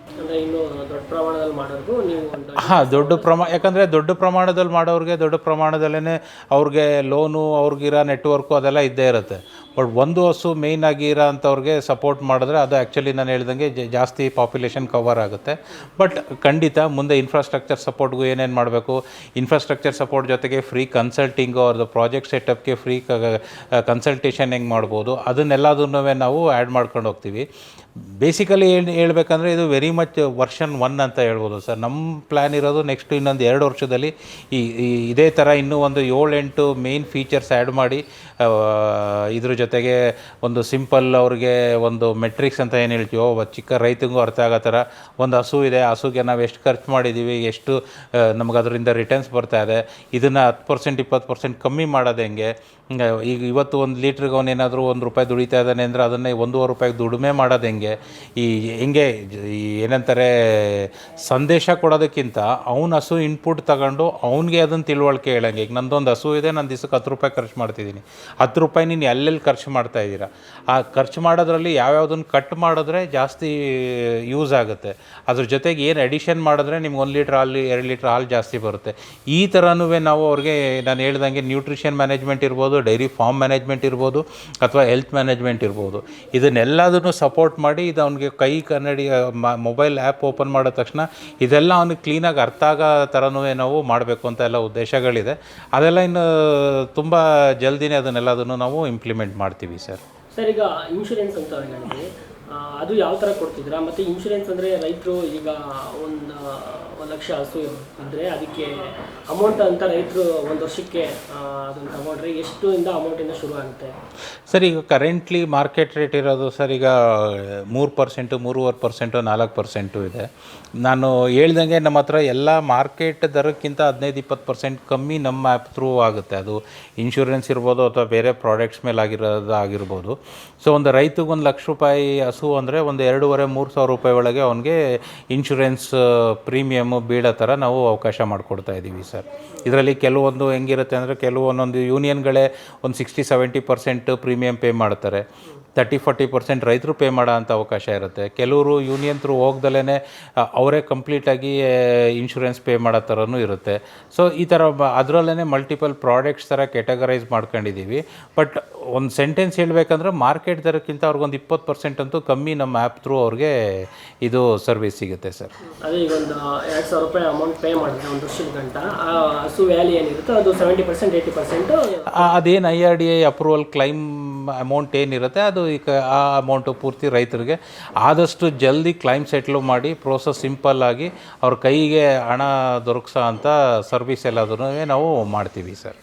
B: ಹಾಂ ದೊಡ್ಡ ಪ್ರಮಾಣ ಯಾಕಂದರೆ ದೊಡ್ಡ ಪ್ರಮಾಣದಲ್ಲಿ ಮಾಡೋರಿಗೆ ದೊಡ್ಡ ಪ್ರಮಾಣದಲ್ಲೇ ಅವ್ರಿಗೆ ಲೋನು ಅವ್ರಿಗಿರೋ ನೆಟ್ವರ್ಕು ಅದೆಲ್ಲ ಇದ್ದೇ ಇರುತ್ತೆ. ಬಟ್ ಒಂದು ಹಸು ಮೇಯ್ನ್ ಆಗಿ ಇರೋ ಅಂಥವ್ರಿಗೆ ಸಪೋರ್ಟ್ ಮಾಡಿದ್ರೆ ಅದು ಆ್ಯಕ್ಚುಲಿ ನಾನು ಹೇಳ್ದಂಗೆ ಜಾಸ್ತಿ ಪಾಪ್ಯುಲೇಷನ್ ಕವರ್ ಆಗುತ್ತೆ. ಬಟ್ ಖಂಡಿತ ಮುಂದೆ ಇನ್ಫ್ರಾಸ್ಟ್ರಕ್ಚರ್ ಸಪೋರ್ಟ್ಗೂ ಏನೇನು ಮಾಡಬೇಕು? ಇನ್ಫ್ರಾಸ್ಟ್ರಕ್ಚರ್ ಸಪೋರ್ಟ್ ಜೊತೆಗೆ ಫ್ರೀ ಕನ್ಸಲ್ಟಿಂಗು ಅವ್ರದ್ದು ಪ್ರಾಜೆಕ್ಟ್ ಸೆಟಪ್ಗೆ ಫ್ರೀ ಕನ್ಸಲ್ಟೇಷನ್ ಹೆಂಗೆ ಮಾಡ್ಬೋದು? ಅದನ್ನೆಲ್ಲದನ್ನೂ ನಾವು ಆ್ಯಡ್ ಮಾಡ್ಕೊಂಡು ಹೋಗ್ತೀವಿ. ಬೇಸಿಕಲಿ ಏನು ಹೇಳ್ಬೇಕಂದ್ರೆ ಇದು ವೆರಿ ಮಚ್ ವರ್ಷನ್ ಒನ್ ಅಂತ ಹೇಳ್ಬೋದು ಸರ್. ನಮ್ಮ ಪ್ಲ್ಯಾನ್ ಇರೋದು ನೆಕ್ಸ್ಟ್ ಇನ್ನೊಂದು ಎರಡು ವರ್ಷದಲ್ಲಿ ಈ ಇದೇ ಥರ ಇನ್ನೂ ಒಂದು ಏಳೆಂಟು ಮೇನ್ ಫೀಚರ್ಸ್ ಆ್ಯಡ್ ಮಾಡಿ ಇದ್ರ ಜೊತೆಗೆ ಒಂದು ಸಿಂಪಲ್ ಅವ್ರಿಗೆ ಒಂದು ಮೆಟ್ರಿಕ್ಸ್ ಅಂತ ಏನು ಹೇಳ್ತೀವೋ ಚಿಕ್ಕ ರೈತಂಗೂ ಅರ್ಥ ಆಗೋ ಥರ ಒಂದು ಹಸು ಇದೆ ಹಸುಗೆ ನಾವು ಎಷ್ಟು ಖರ್ಚು ಮಾಡಿದ್ದೀವಿ ಎಷ್ಟು ನಮ್ಗೆ ಅದರಿಂದ ರಿಟರ್ನ್ಸ್ ಬರ್ತಾ ಇದೆ, ಇದನ್ನು ಹತ್ತು ಪರ್ಸೆಂಟ್ ಇಪ್ಪತ್ತು ಪರ್ಸೆಂಟ್ ಕಮ್ಮಿ ಮಾಡೋದು ಹೆಂಗೆ? ಈಗ ಇವತ್ತು ಒಂದು ಲೀಟ್ರಿಗೆ ಅವನೇನಾದರೂ ಒಂದು ರೂಪಾಯಿ ದುಡಿತಾ ಇದ್ದಾನೆ ಅಂದರೆ ಅದನ್ನೇ ಒಂದೂವರೆ ರೂಪಾಯಿಗೆ ದುಡಿಮೆ ಮಾಡೋದು ಹೆಂಗೆ? ಈ ಹೆಂಗೆ, ಈ ಏನಂತಾರೆ, ಸಂದೇಶ ಕೊಡೋದಕ್ಕಿಂತ ಅವನ ಹಸು ಇನ್ಪುಟ್ ತಗೊಂಡು ಅವನಿಗೆ ಅದನ್ನು ತಿಳುವಳಿಕೆ ಹೇಳಂಗೆ. ಈಗ ನಂದೊಂದು ಹಸು ಇದೆ ನಾನು ದಿವಸಕ್ಕೆ ಹತ್ತು ರೂಪಾಯಿ ಖರ್ಚು ಮಾಡ್ತಿದ್ದೀನಿ. ಹತ್ತು ರೂಪಾಯಿ ನೀನು ಎಲ್ಲೆಲ್ಲಿ ಖರ್ಚು ಮಾಡ್ತಾ ಇದ್ದೀರಾ? ಆ ಖರ್ಚು ಮಾಡೋದ್ರಲ್ಲಿ ಯಾವ್ಯಾವುದನ್ನು ಕಟ್ ಮಾಡಿದ್ರೆ ಜಾಸ್ತಿ ಯೂಸ್ ಆಗುತ್ತೆ. ಅದ್ರ ಜೊತೆಗೆ ಏನು ಅಡಿಷನ್ ಮಾಡಿದ್ರೆ ನಿಮ್ಗೆ ಒಂದು ಲೀಟ್ರ್ ಹಾಲು, ಎರಡು ಲೀಟ್ರ್ ಹಾಲು ಜಾಸ್ತಿ ಬರುತ್ತೆ. ಈ ಥರನೂ ನಾವು ಅವ್ರಿಗೆ, ನಾನು ಹೇಳ್ದಂಗೆ ನ್ಯೂಟ್ರಿಷನ್ ಮ್ಯಾನೇಜ್ಮೆಂಟ್ ಇರ್ಬೋದು ಡೈರಿ ಫಾರ್ಮ್ ಮ್ಯಾನೇಜ್ಮೆಂಟ್ ಇರ್ಬೋದು, ಅಥವಾ ಹೆಲ್ತ್ ಮ್ಯಾನೇಜ್ಮೆಂಟ್ ಇರ್ಬೋದು. ಇದನ್ನೆಲ್ಲದನ್ನು ಸಪೋರ್ಟ್ ಮಾಡಿ ಇದು ಅವನಿಗೆ ಕೈ ಕನ್ನಡಿ ಮೊಬೈಲ್ ಆ್ಯಪ್ ಓಪನ್ ಮಾಡಿದ ತಕ್ಷಣ ಇದೆಲ್ಲ ಅವನಿಗೆ ಕ್ಲೀನಾಗಿ ಅರ್ಥ ಆಗೋ ಥರನೂ ನಾವು ಮಾಡಬೇಕು ಅಂತ ಎಲ್ಲ ಉದ್ದೇಶಗಳಿದೆ. ಅದೆಲ್ಲ ಇನ್ನು ತುಂಬ ಜಲ್ದಿನೇ ಅದನ್ನೆಲ್ಲದನ್ನು ನಾವು ಇಂಪ್ಲಿಮೆಂಟ್ ಮಾಡ್ತೀವಿ ಸರ್.
A: ಸರ್, ಈಗ ಇನ್ಶೂರೆನ್ಸ್ ಅಂತ ಅದು ಯಾವ ಥರ ಕೊಡ್ತಿದ್ದೀರಾ? ಮತ್ತು ಇನ್ಶೂರೆನ್ಸ್ ಅಂದರೆ ರೈತರು ಈಗ ಒಂದು ಒಂದು ಲಕ್ಷ ಹಸು ಅಂದರೆ ಅದಕ್ಕೆ ಅಮೌಂಟ್ ಅಂತ ರೈತರು ಒಂದು ವರ್ಷಕ್ಕೆ ಅದನ್ನು ತಗೊಂಡ್ರೆ ಎಷ್ಟು ಇಂದ ಅಮೌಂಟಿಂದ ಶುರು ಆಗುತ್ತೆ?
B: ಸರ್, ಈಗ ಕರೆಂಟ್ಲಿ ಮಾರ್ಕೆಟ್ ರೇಟ್ ಇರೋದು ಸರ್, ಈಗ ಮೂರು ಪರ್ಸೆಂಟು ಮೂರುವರೆ ಪರ್ಸೆಂಟು ನಾಲ್ಕು ಪರ್ಸೆಂಟು ಇದೆ. ನಾನು ಹೇಳ್ದಂಗೆ ನಮ್ಮ ಹತ್ರ ಎಲ್ಲ ಮಾರ್ಕೆಟ್ ದರಕ್ಕಿಂತ ಹದಿನೈದು, ಇಪ್ಪತ್ತು ಪರ್ಸೆಂಟ್ ಕಮ್ಮಿ ನಮ್ಮ ಆ್ಯಪ್ ಥ್ರೂ ಆಗುತ್ತೆ. ಅದು ಇನ್ಶೂರೆನ್ಸ್ ಇರ್ಬೋದು ಅಥವಾ ಬೇರೆ ಪ್ರಾಡಕ್ಟ್ಸ್ ಮೇಲೆ ಆಗಿರೋದು ಆಗಿರ್ಬೋದು. ಸೊ ಒಂದು ರೈತಗೊಂದು ಲಕ್ಷ ರೂಪಾಯಿ ಹಸು ಅಂದರೆ ಒಂದು ಎರಡೂವರೆ, ಮೂರು ಸಾವಿರ ರೂಪಾಯಿ ಒಳಗೆ ಅವನಿಗೆ ಇನ್ಶೂರೆನ್ಸ್ ಪ್ರೀಮಿಯಮ್ಮು ಬೀಳೋ ಥರ ನಾವು ಅವಕಾಶ ಮಾಡಿಕೊಡ್ತಾ ಇದ್ದೀವಿ ಸರ್. ಇದರಲ್ಲಿ ಕೆಲವೊಂದು ಹೆಂಗಿರುತ್ತೆ ಅಂದರೆ ಕೆಲವೊಂದೊಂದು ಯೂನಿಯನ್ಗಳೇ ಒಂದು sixty seventy percent premium pay ಮಾಡ್ತಾರೆ. ತರ್ಟಿ ಫಾರ್ಟಿ ಪರ್ಸೆಂಟ್ ರೈತರು ಪೇ ಮಾಡೋ ಅಂಥ ಅವಕಾಶ ಇರುತ್ತೆ. ಕೆಲವರು ಯೂನಿಯನ್ ಥ್ರೂ ಹೋಗ್ದಲೇ ಅವರೇ ಕಂಪ್ಲೀಟಾಗಿ ಇನ್ಶೂರೆನ್ಸ್ ಪೇ ಮಾಡೋ ಥರನೂ ಇರುತ್ತೆ. ಸೊ ಈ ಥರ ಅದರಲ್ಲೇ ಮಲ್ಟಿಪಲ್ ಪ್ರಾಡಕ್ಟ್ಸ್ ಥರ ಕೆಟಗರೈಸ್ ಮಾಡ್ಕೊಂಡಿದ್ದೀವಿ ಬಟ್ ಒಂದು ಸೆಂಟೆನ್ಸ್ ಹೇಳಬೇಕಂದ್ರೆ ಮಾರ್ಕೆಟ್ ದರಕ್ಕಿಂತ ಅವ್ರಿಗೊಂದು ಇಪ್ಪತ್ತು ಪರ್ಸೆಂಟ್ ಅಂತೂ ಕಮ್ಮಿ ನಮ್ಮ ಆ್ಯಪ್ ಥ್ರೂ ಅವ್ರಿಗೆ ಇದು ಸರ್ವಿಸ್ ಸಿಗುತ್ತೆ ಸರ್
A: ಅದೇ ಈಗ ಒಂದು ಎರಡು ಸಾವಿರ ರೂಪಾಯಿ ಅಮೌಂಟ್ ಪೇ ಮಾಡಿದ್ರೆ ಒಂದು ವರ್ಷದ ಗಂಟ ಆ ಹಸು ವ್ಯಾಲಿ ಏನಿರುತ್ತೆ ಅದು ಸೆವೆಂಟಿ ಪರ್ಸೆಂಟ್ ಏಯ್ಟಿ ಪರ್ಸೆಂಟ್
B: ಅದೇನು I R D I approval claim amount ಏನಿರುತ್ತೆ ಅದು ಈಗ ಆ ಅಮೌಂಟು ಪೂರ್ತಿ ರೈತರಿಗೆ. ಆದಷ್ಟು ಜಲ್ದಿ ಕ್ಲೈಮ್ ಸೆಟ್ಲು ಮಾಡಿ ಪ್ರೋಸೆಸ್ ಸಿಂಪಲ್ ಆಗಿ ಅವ್ರ ಕೈಗೆ ಹಣ ದೊರಕಿಸೋ ಅಂಥ ಸರ್ವಿಸ್ ಎಲ್ಲಾದ್ರೂ ನಾವು ಮಾಡ್ತೀವಿ ಸರ್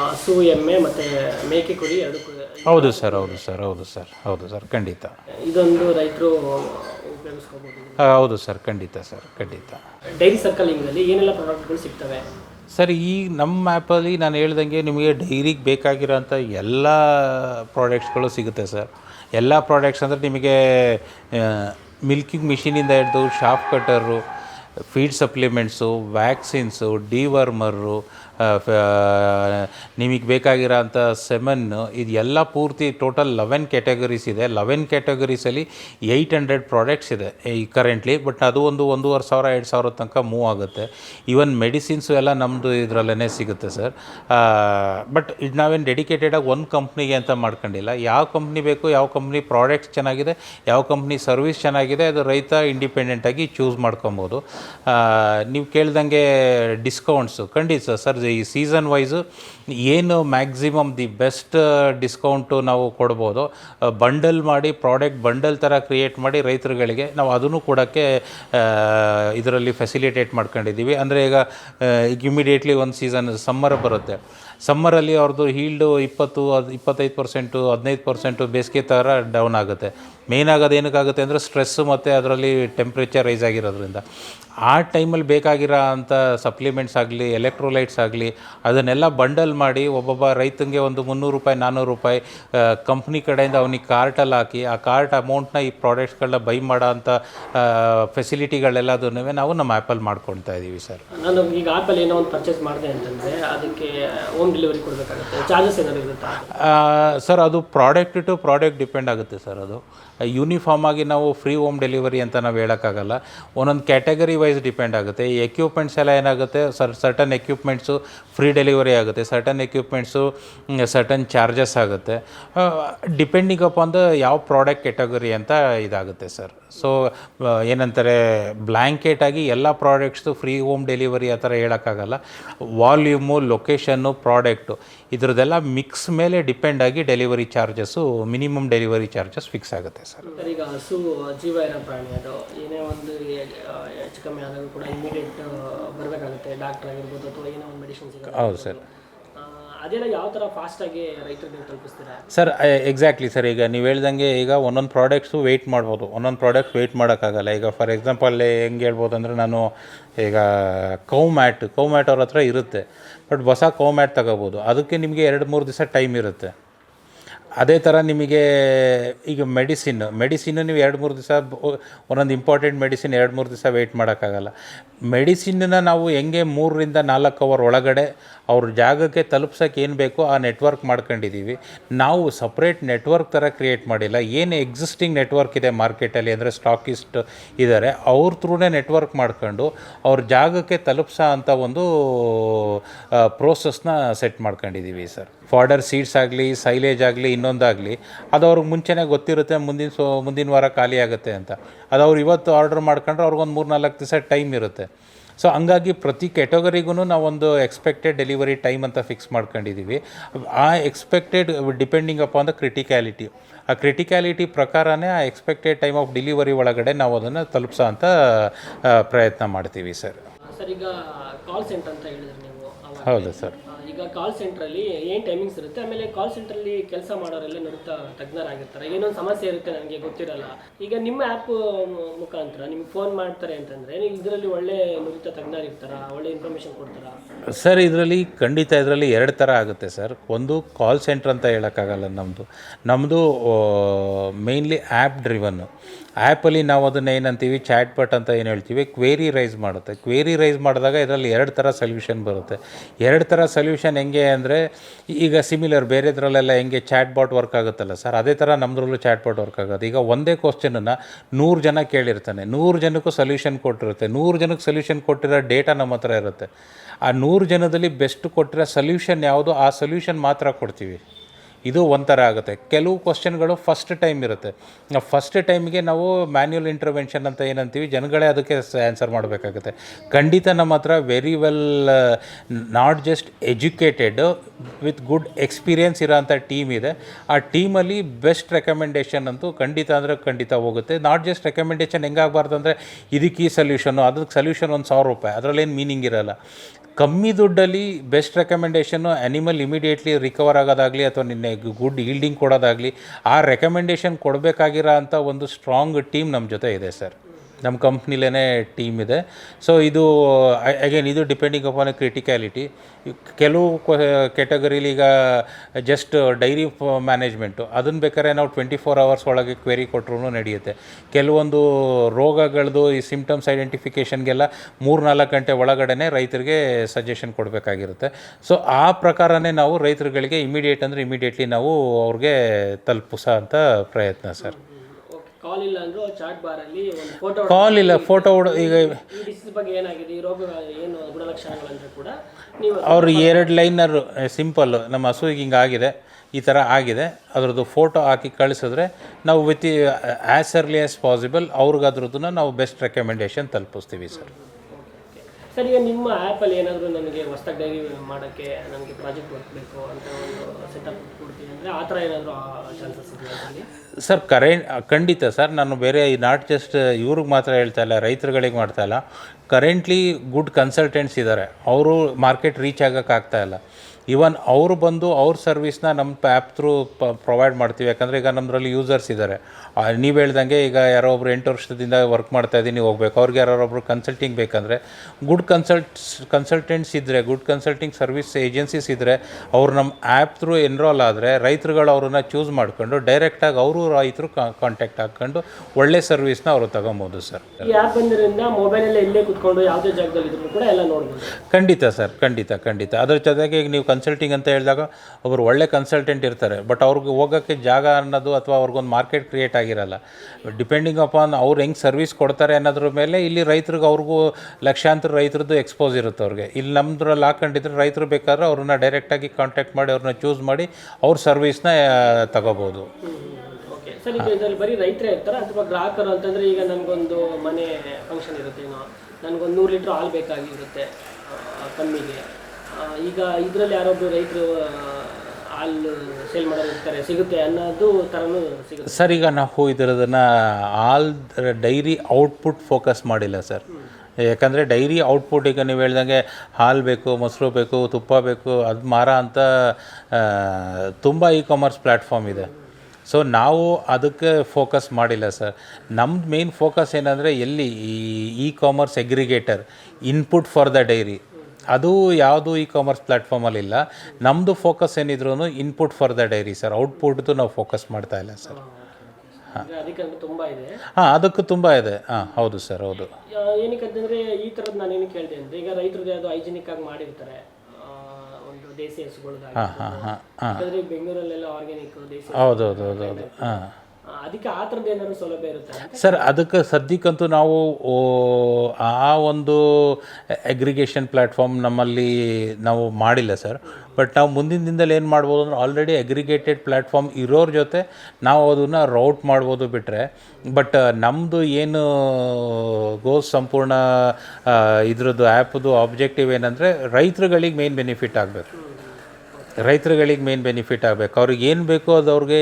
A: ಹಸು ಎಮ್ಮೆ ಮತ್ತು ಮೇಕೆ ಕುರಿ ಕು-
B: ಹೌದು ಸರ್ ಹೌದು ಸರ್ ಹೌದು ಸರ್ ಹೌದು ಸರ್ ಖಂಡಿತ.
A: ಇದೊಂದು ರೈತರು
B: ಹೌದು ಸರ್ ಖಂಡಿತ ಸರ್ ಖಂಡಿತ.
A: ಡೈರಿ ಸರ್ಕಲಿಂಗಲ್ಲಿ ಏನೆಲ್ಲ ಪ್ರಾಡಕ್ಟ್ಗಳು ಸಿಗ್ತವೆ?
B: ಸರ್ ಈ ನಮ್ಮ ಆ್ಯಪಲ್ಲಿ ನಾನು ಹೇಳ್ದಂಗೆ ನಿಮಗೆ ಡೈರಿಗೆ ಬೇಕಾಗಿರೋಂಥ ಎಲ್ಲ ಪ್ರಾಡಕ್ಟ್ಸ್ಗಳು ಸಿಗುತ್ತೆ ಸರ್. ಎಲ್ಲ ಪ್ರಾಡಕ್ಟ್ಸ್ ಅಂದರೆ ನಿಮಗೆ ಮಿಲ್ಕಿಂಗ್ ಮಿಷಿನಿಂದ ಹಿಡಿದು chaff cutter feed supplements vaccines dewormer ನಿಮಗೆ ಬೇಕಾಗಿರೋ ಅಂಥ ಸೆಮನ್ನು ಇದೆಲ್ಲ ಪೂರ್ತಿ ಟೋಟಲ್ ಲೆವೆನ್ ಕ್ಯಾಟಗರೀಸ್ ಇದೆ. ಲೆವೆನ್ ಕ್ಯಾಟಗರೀಸಲ್ಲಿ ಏಯ್ಟ್ ಹಂಡ್ರೆಡ್ ಪ್ರಾಡಕ್ಟ್ಸ್ ಇದೆ, ಈ ಕರೆಂಟ್ಲಿ ಬಟ್ ಅದು ಒಂದು ಒಂದೂವರೆ ಸಾವಿರ, ಎರಡು ಸಾವಿರ ತನಕ ಮೂವ್ ಆಗುತ್ತೆ. ಈವನ್ ಮೆಡಿಸಿನ್ಸು ಎಲ್ಲ ನಮ್ಮದು ಇದರಲ್ಲೇ ಸಿಗುತ್ತೆ ಸರ್ ಬಟ್ ಇದು ನಾವೇನು ಡೆಡಿಕೇಟೆಡಾಗಿ ಒಂದು ಕಂಪ್ನಿಗೆ ಅಂತ ಮಾಡ್ಕೊಂಡಿಲ್ಲ. ಯಾವ ಕಂಪ್ನಿ ಬೇಕು, ಯಾವ ಕಂಪ್ನಿ ಪ್ರಾಡಕ್ಟ್ಸ್ ಚೆನ್ನಾಗಿದೆ, ಯಾವ ಕಂಪ್ನಿ ಸರ್ವಿಸ್ ಚೆನ್ನಾಗಿದೆ, ಅದು ರೈತ ಇಂಡಿಪೆಂಡೆಂಟಾಗಿ ಚೂಸ್ ಮಾಡ್ಕೊಬೋದು. ನೀವು ಕೇಳ್ದಂಗೆ ಡಿಸ್ಕೌಂಟ್ಸು ಖಂಡಿತ ಸರ್ ಈ ಸೀಸನ್ ವೈಸು ಏನು ಮ್ಯಾಕ್ಸಿಮಮ್ ದಿ ಬೆಸ್ಟ್ ಡಿಸ್ಕೌಂಟು ನಾವು ಕೊಡ್ಬೋದು? ಬಂಡಲ್ ಮಾಡಿ ಪ್ರಾಡಕ್ಟ್ ಬಂಡಲ್ ಥರ ಕ್ರಿಯೇಟ್ ಮಾಡಿ ರೈತರುಗಳಿಗೆ ನಾವು ಅದನ್ನು ಕೊಡೋಕ್ಕೆ ಇದರಲ್ಲಿ ಫೆಸಿಲಿಟೇಟ್ ಮಾಡ್ಕೊಂಡಿದ್ದೀವಿ. ಅಂದರೆ ಈಗ ಈಗ ಇಮಿಡಿಯೇಟ್ಲಿ ಒಂದು ಸೀಸನ್ ಸಮ್ಮರ್ ಬರುತ್ತೆ. ಸಮ್ಮರಲ್ಲಿ ಅವ್ರದ್ದು ಹೀಲ್ಡು ಇಪ್ಪತ್ತು, ಅದು ಇಪ್ಪತ್ತೈದು ಪರ್ಸೆಂಟು ಹದಿನೈದು ಪರ್ಸೆಂಟು ಬೇಸಿಗೆ ಥರ ಡೌನ್ ಆಗುತ್ತೆ. ಮೇನ್ ಆಗೋದು ಏನಕ್ಕಾಗುತ್ತೆ ಅಂದರೆ ಸ್ಟ್ರೆಸ್ಸು ಮತ್ತು ಅದರಲ್ಲಿ ಟೆಂಪ್ರೇಚರ್ ರೈಸ್ ಆಗಿರೋದ್ರಿಂದ. ಆ ಟೈಮಲ್ಲಿ ಬೇಕಾಗಿರೋ ಅಂಥ ಸಪ್ಲಿಮೆಂಟ್ಸ್ ಆಗಲಿ ಎಲೆಕ್ಟ್ರೋಲೈಟ್ಸ್ ಆಗಲಿ ಅದನ್ನೆಲ್ಲ ಬಂಡಲ್ ಮಾಡಿ ಒಬ್ಬೊಬ್ಬ ರೈತನಿಗೆ ಒಂದು ಮುನ್ನೂರು ರೂಪಾಯಿ ನಾನ್ನೂರು ರೂಪಾಯಿ ಕಂಪ್ನಿ ಕಡೆಯಿಂದ ಅವನಿಗೆ ಕಾರ್ಟಲ್ಲಿ ಹಾಕಿ ಆ ಕಾರ್ಟ್ ಅಮೌಂಟ್ನ ಈ ಪ್ರಾಡಕ್ಟ್ಸ್ಗಳನ್ನ ಬೈ ಮಾಡೋ ಅಂಥ ಫೆಸಿಲಿಟಿಗಳೆಲ್ಲದನ್ನೂ ನಾವು ನಮ್ಮ ಆ್ಯಪಲ್ಲಿ ಮಾಡ್ಕೊಳ್ತಾ ಇದ್ದೀವಿ ಸರ್.
A: ನಾನು ಈಗ ಆ್ಯಪಲ್ಲಿ ಏನೋ ಒಂದು ಪರ್ಚೇಸ್ ಮಾಡಿದೆ ಅಂತಂದರೆ ಅದಕ್ಕೆ ಹೋಮ್ ಡೆಲಿವರಿ ಕೊಡಬೇಕಾಗುತ್ತೆ. ಚಾರ್ಜಸ್ ಏನಾದರೂ ಇರುತ್ತಾ?
B: ಸರ್ ಅದು ಪ್ರಾಡಕ್ಟ್ ಟು ಪ್ರಾಡಕ್ಟ್ ಡಿಪೆಂಡ್ ಆಗುತ್ತೆ ಸರ್ ಅದು. ಯೂನಿಫಾರ್ಮ್ ಆಗಿ ನಾವು ಫ್ರೀ ಹೋಮ್ ಡೆಲಿವರಿ ಅಂತ ನಾವು ಹೇಳೋಕ್ಕಾಗಲ್ಲ. ಒಂದೊಂದು ಕ್ಯಾಟಗರಿ ವೈಸ್ ಡಿಪೆಂಡ್ ಆಗುತ್ತೆ. ಈ ಎಕ್ವಿಪ್ಮೆಂಟ್ಸ್ ಎಲ್ಲ ಏನಾಗುತ್ತೆ? Sir certain equipments free delivery ಆಗುತ್ತೆ. ಸರ್ಟನ್ ಎಕ್ವಿಪ್ಮೆಂಟ್ಸು ಸರ್ಟನ್ ಚಾರ್ಜಸ್ ಆಗುತ್ತೆ. ಡಿಪೆಂಡಿಂಗ್ ಅಪಾನ್ ದ ಯಾವ ಪ್ರಾಡಕ್ಟ್ ಕೆಟಗರಿ ಅಂತ ಇದಾಗುತ್ತೆ ಸರ್ ಸೊ ಏನಂತಾರೆ? ಬ್ಲ್ಯಾಂಕೆಟ್ ಆಗಿ ಎಲ್ಲ ಪ್ರಾಡಕ್ಟ್ಸು ಫ್ರೀ ಹೋಮ್ ಡೆಲಿವರಿ ಆ ಥರ ಹೇಳೋಕ್ಕಾಗಲ್ಲ. ವಾಲ್ಯೂಮು ಲೊಕೇಶನ್ನು ಪ್ರಾಡಕ್ಟು ಇದ್ರದ್ದೆಲ್ಲ ಮಿಕ್ಸ್ ಮೇಲೆ ಡಿಪೆಂಡ್ ಆಗಿ delivery charges minimum delivery charges fix ಆಗುತ್ತೆ ಸರ್.
A: ಸರ್ ಈಗ ಹಸು ಜೀವ ಇರೋ ಪ್ರಾಣಿ ಅದು ಏನೇ ಒಂದು ಹೆಚ್ಚು ಕಮ್ಮಿ ಆದಾಗ ಕೂಡ ಇಮಿಡಿಯೇಟ್ ಬರಬೇಕಾಗುತ್ತೆ. ಡಾಕ್ಟರ್ ಆಗಿರ್ಬೋದು ಅಥವಾ ಏನೋ ಒಂದು ಮೆಡಿಸಿನ್
B: ಹೌದು ಸರ್.
A: ಅದೆಲ್ಲ ಯಾವ ಥರ ಫಾಸ್ಟಾಗಿ ರೈತರಿಗೆ ನೀವು ತಲುಪಿಸ್ತೀರಾ?
B: Sir exactly sir. ಈಗ ನೀವು ಹೇಳ್ದಂಗೆ ಈಗ ಒಂದೊಂದು ಪ್ರಾಡಕ್ಟ್ಸು ವೆಯ್ಟ್ ಮಾಡ್ಬೋದು. ಒಂದೊಂದು ಪ್ರಾಡಕ್ಟ್ ವೆಯ್ಟ್ ಮಾಡೋಕ್ಕಾಗಲ್ಲ. ಈಗ ಫಾರ್ ಎಕ್ಸಾಂಪಲ್ ಹೆಂಗೆ ಹೇಳ್ಬೋದು ಅಂದರೆ ನಾನು ಈಗ ಕೌ ಮ್ಯಾಟ್ ಕೌ ಮ್ಯಾಟ್ ಅವ್ರ ಹತ್ರ ಇರುತ್ತೆ. ಬಟ್ ಹೊಸ ಕೌ ಮ್ಯಾಟ್ ತಗೋಬೋದು. ಅದಕ್ಕೆ ನಿಮಗೆ ಎರಡು ಮೂರು ದಿವಸ ಟೈಮ್ ಇರುತ್ತೆ. ಅದೇ ಥರ ನಿಮಗೆ ಈಗ ಮೆಡಿಸಿನ್ ಮೆಡಿಸಿನ್ ನೀವು ಎರಡು ಮೂರು ದಿವಸ ಒಂದೊಂದು ಇಂಪಾರ್ಟೆಂಟ್ ಮೆಡಿಸಿನ್ ಎರಡು ಮೂರು ದಿವಸ ವೆಯ್ಟ್ ಮಾಡೋಕ್ಕಾಗಲ್ಲ. ಮೆಡಿಸಿನ್ನ ನಾವು ಹೆಂಗೆ ಮೂರರಿಂದ ನಾಲ್ಕು ಅವರ್ ಒಳಗಡೆ ಅವ್ರ ಜಾಗಕ್ಕೆ ತಲುಪ್ಸೋಕೆ ಏನು ಬೇಕೋ ಆ ನೆಟ್ವರ್ಕ್ ಮಾಡ್ಕೊಂಡಿದ್ದೀವಿ ನಾವು ಸಪ್ರೇಟ್ ನೆಟ್ವರ್ಕ್ ಥರ ಕ್ರಿಯೇಟ್ ಮಾಡಿಲ್ಲ. ಏನು ಎಕ್ಸಿಸ್ಟಿಂಗ್ ನೆಟ್ವರ್ಕ್ ಇದೆ ಮಾರ್ಕೆಟಲ್ಲಿ ಅಂದರೆ ಸ್ಟಾಕಿಸ್ಟ್ ಇದ್ದಾರೆ ಅವ್ರ ಥ್ರೂನೇ ನೆಟ್ವರ್ಕ್ ಮಾಡ್ಕೊಂಡು ಅವ್ರ ಜಾಗಕ್ಕೆ ತಲುಪ್ಸೋ ಅಂಥ ಒಂದು ಪ್ರೋಸೆಸ್ನ ಸೆಟ್ ಮಾಡ್ಕೊಂಡಿದ್ದೀವಿ ಸರ್. ಫಾರ್ಡರ್ ಸೀಟ್ಸ್ ಆಗಲಿ ಸೈಲೇಜ್ ಆಗಲಿ ಇನ್ನೊಂದಾಗಲಿ ಅದು ಅವ್ರಿಗೆ ಮುಂಚೆನೇ ಗೊತ್ತಿರುತ್ತೆ ಮುಂದಿನ ಸೊ ಮುಂದಿನ ವಾರ ಖಾಲಿ ಆಗುತ್ತೆ ಅಂತ. ಅದು ಅವ್ರು ಇವತ್ತು ಆರ್ಡರ್ ಮಾಡ್ಕೊಂಡ್ರೆ ಅವ್ರಿಗೊಂದು ಮೂರು ನಾಲ್ಕು ದಿವಸ ಟೈಮ್ ಇರುತ್ತೆ. ಸೊ ಹಂಗಾಗಿ ಪ್ರತಿ ಕೆಟಗರಿಗೂ ನಾವೊಂದು ಎಕ್ಸ್ಪೆಕ್ಟೆಡ್ ಡೆಲಿವರಿ ಟೈಮ್ ಅಂತ ಫಿಕ್ಸ್ ಮಾಡ್ಕೊಂಡಿದ್ದೀವಿ ಆ expected depending upon the criticality ಆ ಕ್ರಿಟಿಕ್ಯಾಲಿಟಿ ಪ್ರಕಾರನೇ ಆ ಎಕ್ಸ್ಪೆಕ್ಟೆಡ್ ಟೈಮ್ ಆಫ್ ಡೆಲಿವರಿ ಒಳಗಡೆ ನಾವು ಅದನ್ನು ತಲುಪಿಸೋ ಅಂತ ಪ್ರಯತ್ನ ಮಾಡ್ತೀವಿ ಸರ್.
A: ಸರ್ ಈಗ ಕಾಲ್ ಸೆಂಟರ್ ಅಂತ ಹೇಳಿದ್ರೆ
B: ಹೌದು ಸರ್.
A: ಈಗ ಕಾಲ್ ಸೆಂಟ್ರಲ್ಲಿ ಏನು ಟೈಮಿಂಗ್ಸ್ ಇರುತ್ತೆ? ಆಮೇಲೆ ಕಾಲ್ ಸೆಂಟ್ರಲ್ಲಿ ಕೆಲಸ ಮಾಡೋರೆಲ್ಲ ನುರಿತ ತಜ್ಞರಾಗಿರ್ತಾರೆ. ಏನೊಂದು ಸಮಸ್ಯೆ ಇರುತ್ತೆ ನನಗೆ ಗೊತ್ತಿರಲ್ಲ. ಈಗ ನಿಮ್ಮ ಆ್ಯಪ್ ಮುಖಾಂತರ ನಿಮ್ಗೆ ಫೋನ್ ಮಾಡ್ತಾರೆ ಅಂತಂದರೆ ಇದರಲ್ಲಿ ಒಳ್ಳೆ ನುರಿತ ತಜ್ಞರಿರ್ತಾರ ಒಳ್ಳೆ ಇನ್ಫಾರ್ಮೇಷನ್ ಕೊಡ್ತಾರಾ?
B: ಸರ್ ಇದರಲ್ಲಿ ಖಂಡಿತ ಇದರಲ್ಲಿ ಎರಡು ಥರ ಆಗುತ್ತೆ ಸರ್ ಒಂದು ಕಾಲ್ ಸೆಂಟ್ರ್ ಅಂತ ಹೇಳೋಕ್ಕಾಗಲ್ಲ ನಮ್ಮದು ನಮ್ಮದು ಮೇನ್ಲಿ ಆ್ಯಪ್ ಡ್ರಿವನ್ನು ಆ್ಯಪಲ್ಲಿ ನಾವು ಅದನ್ನು ಏನಂತೀವಿ ಚಾಟ್ ಬಟ್ ಅಂತ ಏನು ಹೇಳ್ತೀವಿ, ಕ್ವೇರಿ ರೈಸ್ ಮಾಡುತ್ತೆ. ಕ್ವೇರಿ ರೈಸ್ ಮಾಡಿದಾಗ ಇದರಲ್ಲಿ ಎರಡು ಥರ ಸೊಲ್ಯೂಷನ್ ಬರುತ್ತೆ. ಎರಡು ಥರ ಸೊಲ್ಯೂಷನ್ ಹೆಂಗೆ ಅಂದರೆ, ಈಗ ಸಿಮಿಲರ್ ಬೇರೆದ್ರಲ್ಲೆಲ್ಲ ಹೆಂಗೆ ಚಾಟ್ ಬಾಟ್ ವರ್ಕ್ ಆಗುತ್ತಲ್ಲ ಸರ್, ಅದೇ ಥರ ನಮ್ಮದ್ರಲ್ಲೂ ಚಾಟ್ ಬಾಟ್ ವರ್ಕ್ ಆಗೋದು. ಈಗ ಒಂದೇ ಕ್ವಶನನ್ನು ನೂರು ಜನ ಕೇಳಿರ್ತಾನೆ. ನೂರು ಜನಕ್ಕೂ ಸೊಲ್ಯೂಷನ್ ಕೊಟ್ಟಿರುತ್ತೆ. ನೂರು ಜನಕ್ಕೆ ಸೊಲ್ಯೂಷನ್ ಕೊಟ್ಟಿರೋ ಡೇಟಾ ನಮ್ಮ ಹತ್ರ ಇರುತ್ತೆ. ಆ ನೂರು ಜನದಲ್ಲಿ ಬೆಸ್ಟ್ ಕೊಟ್ಟಿರೋ ಸೊಲ್ಯೂಷನ್ ಯಾವುದು? ಆ ಸೊಲ್ಯೂಷನ್ ಮಾತ್ರ ಕೊಡ್ತೀವಿ. ಇದು ಒಂಥರ ಆಗುತ್ತೆ. ಕೆಲವು ಕ್ವಶನ್ಗಳು ಫಸ್ಟ್ ಟೈಮ್ ಇರುತ್ತೆ. ಫಸ್ಟ್ ಟೈಮ್ಗೆ ನಾವು ಮ್ಯಾನ್ಯುಯಲ್ ಇಂಟರ್ವೆನ್ಷನ್ ಅಂತ ಏನಂತೀವಿ, ಜನಗಳೇ ಅದಕ್ಕೆ ಆನ್ಸರ್ ಮಾಡಬೇಕಾಗುತ್ತೆ. ಖಂಡಿತ ನಮ್ಮ ಹತ್ರ very well not just educated with good experience ಇರೋಂಥ ಟೀಮ್ ಇದೆ. ಆ ಟೀಮಲ್ಲಿ ಬೆಸ್ಟ್ ರೆಕಮೆಂಡೇಷನ್ ಅಂತೂ ಖಂಡಿತ ಅಂದರೆ ಖಂಡಿತ ಹೋಗುತ್ತೆ. ನಾಟ್ ಜಸ್ಟ್ ರೆಕಮೆಂಡೇಷನ್ ಹೆಂಗಾಗಬಾರ್ದು ಅಂದರೆ, ಇದಕ್ಕೆ ಈ ಸೊಲ್ಯೂಷನು ಅದಕ್ಕೆ ಸೊಲ್ಯೂಷನ್ ಒಂದು ಸಾವಿರ ರೂಪಾಯಿ. ಅದರಲ್ಲೇನು ಮೀನಿಂಗ್ ಇರಲ್ಲ. ಕಮ್ಮಿ ದುಡ್ಡಲ್ಲಿ best recommendation animal immediately recover ಆಗೋದಾಗಲಿ ಅಥವಾ ನಿನ್ನೆ ಗುಡ್ ಈಲ್ಡಿಂಗ್ ಕೊಡೋದಾಗಲಿ ಆ ರೆಕಮೆಂಡೇಷನ್ ಕೊಡಬೇಕಾಗಿರೋ ಅಂಥ ಒಂದು ಸ್ಟ್ರಾಂಗ್ ಟೀಮ್ ನಮ್ಮ ಜೊತೆ ಇದೆ ಸರ್ ನಮ್ಮ ಕಂಪ್ನಿಲೇ ಟೀಮ್ ಇದೆ. ಸೊ ಇದು ಅಗೇನ್ ಇದು ಡಿಪೆಂಡಿಂಗ್ ಅಪಾನ್ ಕ್ರಿಟಿಕ್ಯಾಲಿಟಿ ಕೆಲವು ಕೆಟಗರಿಲಿ ಈಗ ಜಸ್ಟ್ ಡೈರಿ ಮ್ಯಾನೇಜ್ಮೆಂಟು ಅದನ್ನು ಬೇಕಾದ್ರೆ ನಾವು ಟ್ವೆಂಟಿ ಫೋರ್ ಅವರ್ಸ್ ಒಳಗೆ ಕ್ವೆರಿ ಕೊಟ್ಟರು ನಡೆಯುತ್ತೆ. ಕೆಲವೊಂದು ರೋಗಗಳದ್ದು ಈ ಸಿಮ್ಟಮ್ಸ್ ಐಡೆಂಟಿಫಿಕೇಷನ್ಗೆಲ್ಲ ಮೂರು ನಾಲ್ಕು ಗಂಟೆ ಒಳಗಡೆ ರೈತರಿಗೆ ಸಜೆಷನ್ ಕೊಡಬೇಕಾಗಿರುತ್ತೆ. ಸೊ ಆ ಪ್ರಕಾರನೇ ನಾವು ರೈತರುಗಳಿಗೆ ಇಮಿಡಿಯೇಟ್ ಅಂದರೆ ಇಮಿಡಿಯೇಟ್ಲಿ ನಾವು ಅವ್ರಿಗೆ ತಲುಪಿಸೋ ಅಂತ ಪ್ರಯತ್ನ ಸರ್.
A: ಕಾಲ್ ಇಲ್ಲ ಅಂದ್ರು ಚಾಟ್ ಬಾರಲ್ಲಿ ಒಂದು ಫೋಟೋ
B: ಕಾಲ್ ಇಲ್ಲ ಫೋಟೋ ಈಗ
A: ಈ ಡಿಸೀಸ್ ಬಗ್ಗೆ ಏನಾಗಿದೆ ಈ ರೋಗ ಏನು ಗುಣಲಕ್ಷಣಗಳಂದ್ರೆ ಕೂಡ ನೀವು
B: ಅವರು ಎರಡು ಲೈನರು ಸಿಂಪಲ್ ನಮ್ಮ ಹಸುವಿಗೆ ಹಿಂಗೆ ಆಗಿದೆ ಈ ಥರ ಆಗಿದೆ. ಅದರದ್ದು ಫೋಟೋ ಹಾಕಿ ಕಳಿಸಿದ್ರೆ ನಾವು with as early as possible ಅವ್ರಿಗೆ ಅದ್ರದ್ದು ನಾವು ಬೆಸ್ಟ್ ರೆಕಮೆಂಡೇಷನ್ ತಲುಪಿಸ್ತೀವಿ ಸರ್
A: ಸರ್ ಈಗ ನಿಮ್ಮ ಆ್ಯಪಲ್ಲಿ ಏನಾದರೂ ನನಗೆ ಹೊಸ್ದಾಗಿ ಡೈರಿ ಮಾಡೋಕ್ಕೆ ನನಗೆ ಪ್ರಾಜೆಕ್ಟ್ ವರ್ಕ್ ಬೇಕು ಅಂತ ಒಂದು ಸೆಟಪ್ ಕೊಡ್ತೀನಿ ಅಂದರೆ ಆ ಥರ ಏನಾದರೂ ಚಾನ್ಸಸ್ ಇದೆ
B: ಸರ್, ಕರೆ, ಖಂಡಿತ ಸರ್, ನಾನು ಬೇರೆ ನಾಟ್ ಜಸ್ಟ್ ಇವ್ರಿಗೆ ಮಾತ್ರ ಹೇಳ್ತಾ ಇಲ್ಲ, ರೈತರುಗಳಿಗೆ ಮಾಡ್ತಾ ಇಲ್ಲ. ಕರೆಂಟ್ಲಿ ಗುಡ್ ಕನ್ಸಲ್ಟೆಂಟ್ಸ್ ಇದ್ದಾರೆ ಅವರು ಮಾರ್ಕೆಟ್ ರೀಚ್ ಆಗೋಕ್ಕಾಗ್ತಾ ಇಲ್ಲ. ಈವನ್ ಅವರು ಬಂದು ಅವ್ರ ಸರ್ವಿಸ್ನ ನಮ್ಮ ಆ್ಯಪ್ ಥ್ರೂ ಪ್ರೊವೈಡ್ ಮಾಡ್ತೀವಿ. ಯಾಕಂದರೆ ಈಗ ನಮ್ಮದ್ರಲ್ಲಿ ಯೂಸರ್ಸ್ ಇದ್ದಾರೆ ನೀವು ಹೇಳ್ದಂಗೆ ಈಗ ಯಾರೋ ಒಬ್ರು ಎಂಟು ವರ್ಷದಿಂದ ವರ್ಕ್ ಮಾಡ್ತಾ ಇದ್ದೀನಿ ಹೋಗ್ಬೇಕು. ಅವ್ರಿಗೆ ಯಾರೊಬ್ರು ಕನ್ಸಲ್ಟಿಂಗ್ ಬೇಕಂದರೆ ಗುಡ್ ಕನ್ಸಲ್ಟ್ಸ್ ಕನ್ಸಲ್ಟೆಂಟ್ಸ್ ಇದ್ದರೆ ಗುಡ್ ಕನ್ಸಲ್ಟಿಂಗ್ ಸರ್ವಿಸ್ ಏಜೆನ್ಸೀಸ್ ಇದ್ದರೆ ಅವ್ರು ನಮ್ಮ ಆ್ಯಪ್ ಥ್ರೂ ಎನ್ರೋಲ್ ಆದರೆ ರೈತರುಗಳು ಅವ್ರನ್ನ ಚೂಸ್ ಮಾಡ್ಕೊಂಡು ಡೈರೆಕ್ಟಾಗಿ ಅವರು ರೈತರು ಕಾಂಟ್ಯಾಕ್ಟ್ ಹಾಕ್ಕೊಂಡು ಒಳ್ಳೆ ಸರ್ವಿಸ್ನ ಅವರು ತಗೊಬೋದು ಸರ್.
A: ಈ ಆ್ಯಪ್ ಬಂದಿರೋದ್ರಿಂದ ಮೊಬೈಲಲ್ಲೇ ಇಲ್ಲೇ ಕುತ್ಕೊಂಡು ಯಾವುದೇ ಜಾಗದಲ್ಲಿ ಇದ್ರೂ ಕೂಡ ಎಲ್ಲ ನೋಡ್ಬೋದು.
B: ಖಂಡಿತ ಸರ್ ಖಂಡಿತ ಖಂಡಿತ. ಅದ್ರ ಜೊತೆಗೆ ಈಗ ನೀವು ಕನ್ಸಲ್ಟಿಂಗ್ ಅಂತ ಹೇಳಿದಾಗ ಒಬ್ಬರು ಒಳ್ಳೆ ಕನ್ಸಲ್ಟೆಂಟ್ ಇರ್ತಾರೆ. ಬಟ್ ಅವ್ರಿಗೆ ಹೋಗೋಕ್ಕೆ ಜಾಗ ಅನ್ನೋದು ಅಥವಾ ಅವ್ರಿಗೊಂದು ಮಾರ್ಕೆಟ್ ಕ್ರಿಯೇಟ್ ಆಗಿರಲ್ಲ. ಡಿಪೆಂಡಿಂಗ್ ಅಪಾನ್ ಅವ್ರು ಹೆಂಗೆ ಸರ್ವಿಸ್ ಕೊಡ್ತಾರೆ ಅನ್ನೋದ್ರ ಮೇಲೆ ಇಲ್ಲಿ ರೈತರಿಗೆ ಅವ್ರಿಗೂ ಲಕ್ಷಾಂತರ ರೈತರದ್ದು ಎಕ್ಸ್ಪೋಸ್ ಇರುತ್ತೆ ಅವ್ರಿಗೆ. ಇಲ್ಲಿ ನಮ್ಮದ್ರಲ್ಲಿ ಹಾಕೊಂಡಿದ್ರೆ ರೈತರು ಬೇಕಾದ್ರೆ ಅವ್ರನ್ನ ಡೈರೆಕ್ಟಾಗಿ ಕಾಂಟ್ಯಾಕ್ಟ್ ಮಾಡಿ ಅವ್ರನ್ನ ಚೂಸ್ ಮಾಡಿ ಅವ್ರ ಸರ್ವಿಸ್ನ ತಗೋಬೋದು.
A: ಸರ್ ಬರೀ ರೈತರೇ ಇರ್ತಾರೆ ಅಥವಾ ಗ್ರಾಹಕರು ಅಂತಂದ್ರೆ ಈಗ ನನಗೊಂದು ಮನೆ ಫಂಕ್ಷನ್ ಇರುತ್ತೆ, ಏನೋ. ನನಗೊಂದು ನೂರು ಲೀಟ್ರ್ ಹಾಲು ಬೇಕಾಗಿರುತ್ತೆ ಕಮ್ಮಿಗೆ. ಈಗ ಇದರಲ್ಲಿ ಯಾರೊಬ್ಬರು ರೈತರು ಹಾಲು ಸೇಲ್ ಮಾಡೋರು ಇರ್ತಾರೆ, ಸಿಗುತ್ತೆ ಅನ್ನೋದು ಥರನೂ ಸಿಗುತ್ತೆ.
B: ಸರ್, ಈಗ ನಾವು ಇದರದನ್ನು ಆಲ್ ಡೈರಿ ಔಟ್ಪುಟ್ ಫೋಕಸ್ ಮಾಡಿಲ್ಲ ಸರ್. ಯಾಕಂದರೆ ಡೈರಿ ಔಟ್ಪುಟ್ ಈಗ ನೀವು ಹೇಳ್ದಂಗೆ ಹಾಲು ಬೇಕು, ಮೊಸರು ಬೇಕು, ತುಪ್ಪ ಬೇಕು, ಅದು ಮಾರ ಅಂತ ತುಂಬ ಇ ಕಾಮರ್ಸ್ ಪ್ಲ್ಯಾಟ್ಫಾರ್ಮ್ ಇದೆ. ಸೊ ನಾವು ಅದಕ್ಕೆ ಫೋಕಸ್ ಮಾಡಿಲ್ಲ ಸರ್. ನಮ್ಮದು ಮೇನ್ ಫೋಕಸ್ ಏನಂದರೆ ಎಲ್ಲಿ ಈ e commerce aggregator input for the dairy ಅದು ಯಾವುದು ಇ ಕಾಮರ್ಸ್ ಪ್ಲ್ಯಾಟ್ಫಾರ್ಮಲ್ಲಿ ಇಲ್ಲ. ನಮ್ಮದು ಫೋಕಸ್ ಏನಿದ್ರು input for the dairy sir ಔಟ್ಪುಟ್ದು ನಾವು ಫೋಕಸ್ ಮಾಡ್ತಾ ಇಲ್ಲ ಸರ್
A: ಹಾಂ ಅದಕ್ಕೆ ಅಂತ ತುಂಬ ಇದೆ.
B: ಹಾಂ ಅದಕ್ಕೂ ತುಂಬ ಇದೆ. ಹಾಂ ಹೌದು ಸರ್ ಹೌದು.
A: ಏನಕ್ಕೆ ಏನಕ್ಕಂತಂದ್ರೆ ಈ ಥರದ್ದು ನಾನು ಏನಕ್ಕೆ ಕೇಳಿದೆ ಅಂದರೆ ಈಗ ರೈತರದ್ದು ಯಾವುದು ಹೈಜಿನಿಕ್ ಆಗಿ ಮಾಡಿರ್ತಾರೆ. ಒಂದು ದೇಸಿ ಹಸುಗಳದಾಗಿ
B: ಹಾಂ ಹಾಂ ಹಾಂ
A: ಬೆಂಗಳೂರಲ್ಲೆಲ್ಲ ಆರ್ಗ್ಯಾನಿಕ್ ದೇಸಿ
B: ಹೌದು ಹೌದು ಹೌದು ಹೌದು ಹಾಂ.
A: ಅದಕ್ಕೆ ಆ ಥರದ್ದು ಏನಾದ್ರು ಸೌಲಭ್ಯ ಇರುತ್ತೆ?
B: ಸರ್ ಅದಕ್ಕೆ ಸದ್ಯಕ್ಕಂತೂ ನಾವು ಆ ಒಂದು ಅಗ್ರಿಗೇಷನ್ ಪ್ಲ್ಯಾಟ್ಫಾರ್ಮ್ ನಮ್ಮಲ್ಲಿ ನಾವು ಮಾಡಿಲ್ಲ ಸರ್ ಬಟ್ ನಾವು ಮುಂದಿನ ದಿನದಲ್ಲಿ ಏನು ಮಾಡ್ಬೋದು ಅಂದ್ರೆ ಆಲ್ರೆಡಿ ಅಗ್ರಿಗೇಟೆಡ್ ಪ್ಲ್ಯಾಟ್ಫಾರ್ಮ್ ಇರೋರ ಜೊತೆ ನಾವು ಅದನ್ನು ರೌಟ್ ಮಾಡ್ಬೋದು ಬಿಟ್ಟರೆ ಬಟ್ ನಮ್ಮದು ಏನು ಗೋಸ್ ಸಂಪೂರ್ಣ ಇದ್ರದ್ದು ಆ್ಯಪ್ದು ಆಬ್ಜೆಕ್ಟಿವ್ ಏನಂದರೆ ರೈತರುಗಳಿಗೆ ಮೇನ್ ಬೆನಿಫಿಟ್ ಆಗಬೇಕು. ರೈತರುಗಳಿಗೆ ಮೇನ್ ಬೆನಿಫಿಟ್ ಆಗಬೇಕು. ಅವ್ರಿಗೆ ಏನು ಬೇಕೋ ಅದು ಅವ್ರಿಗೆ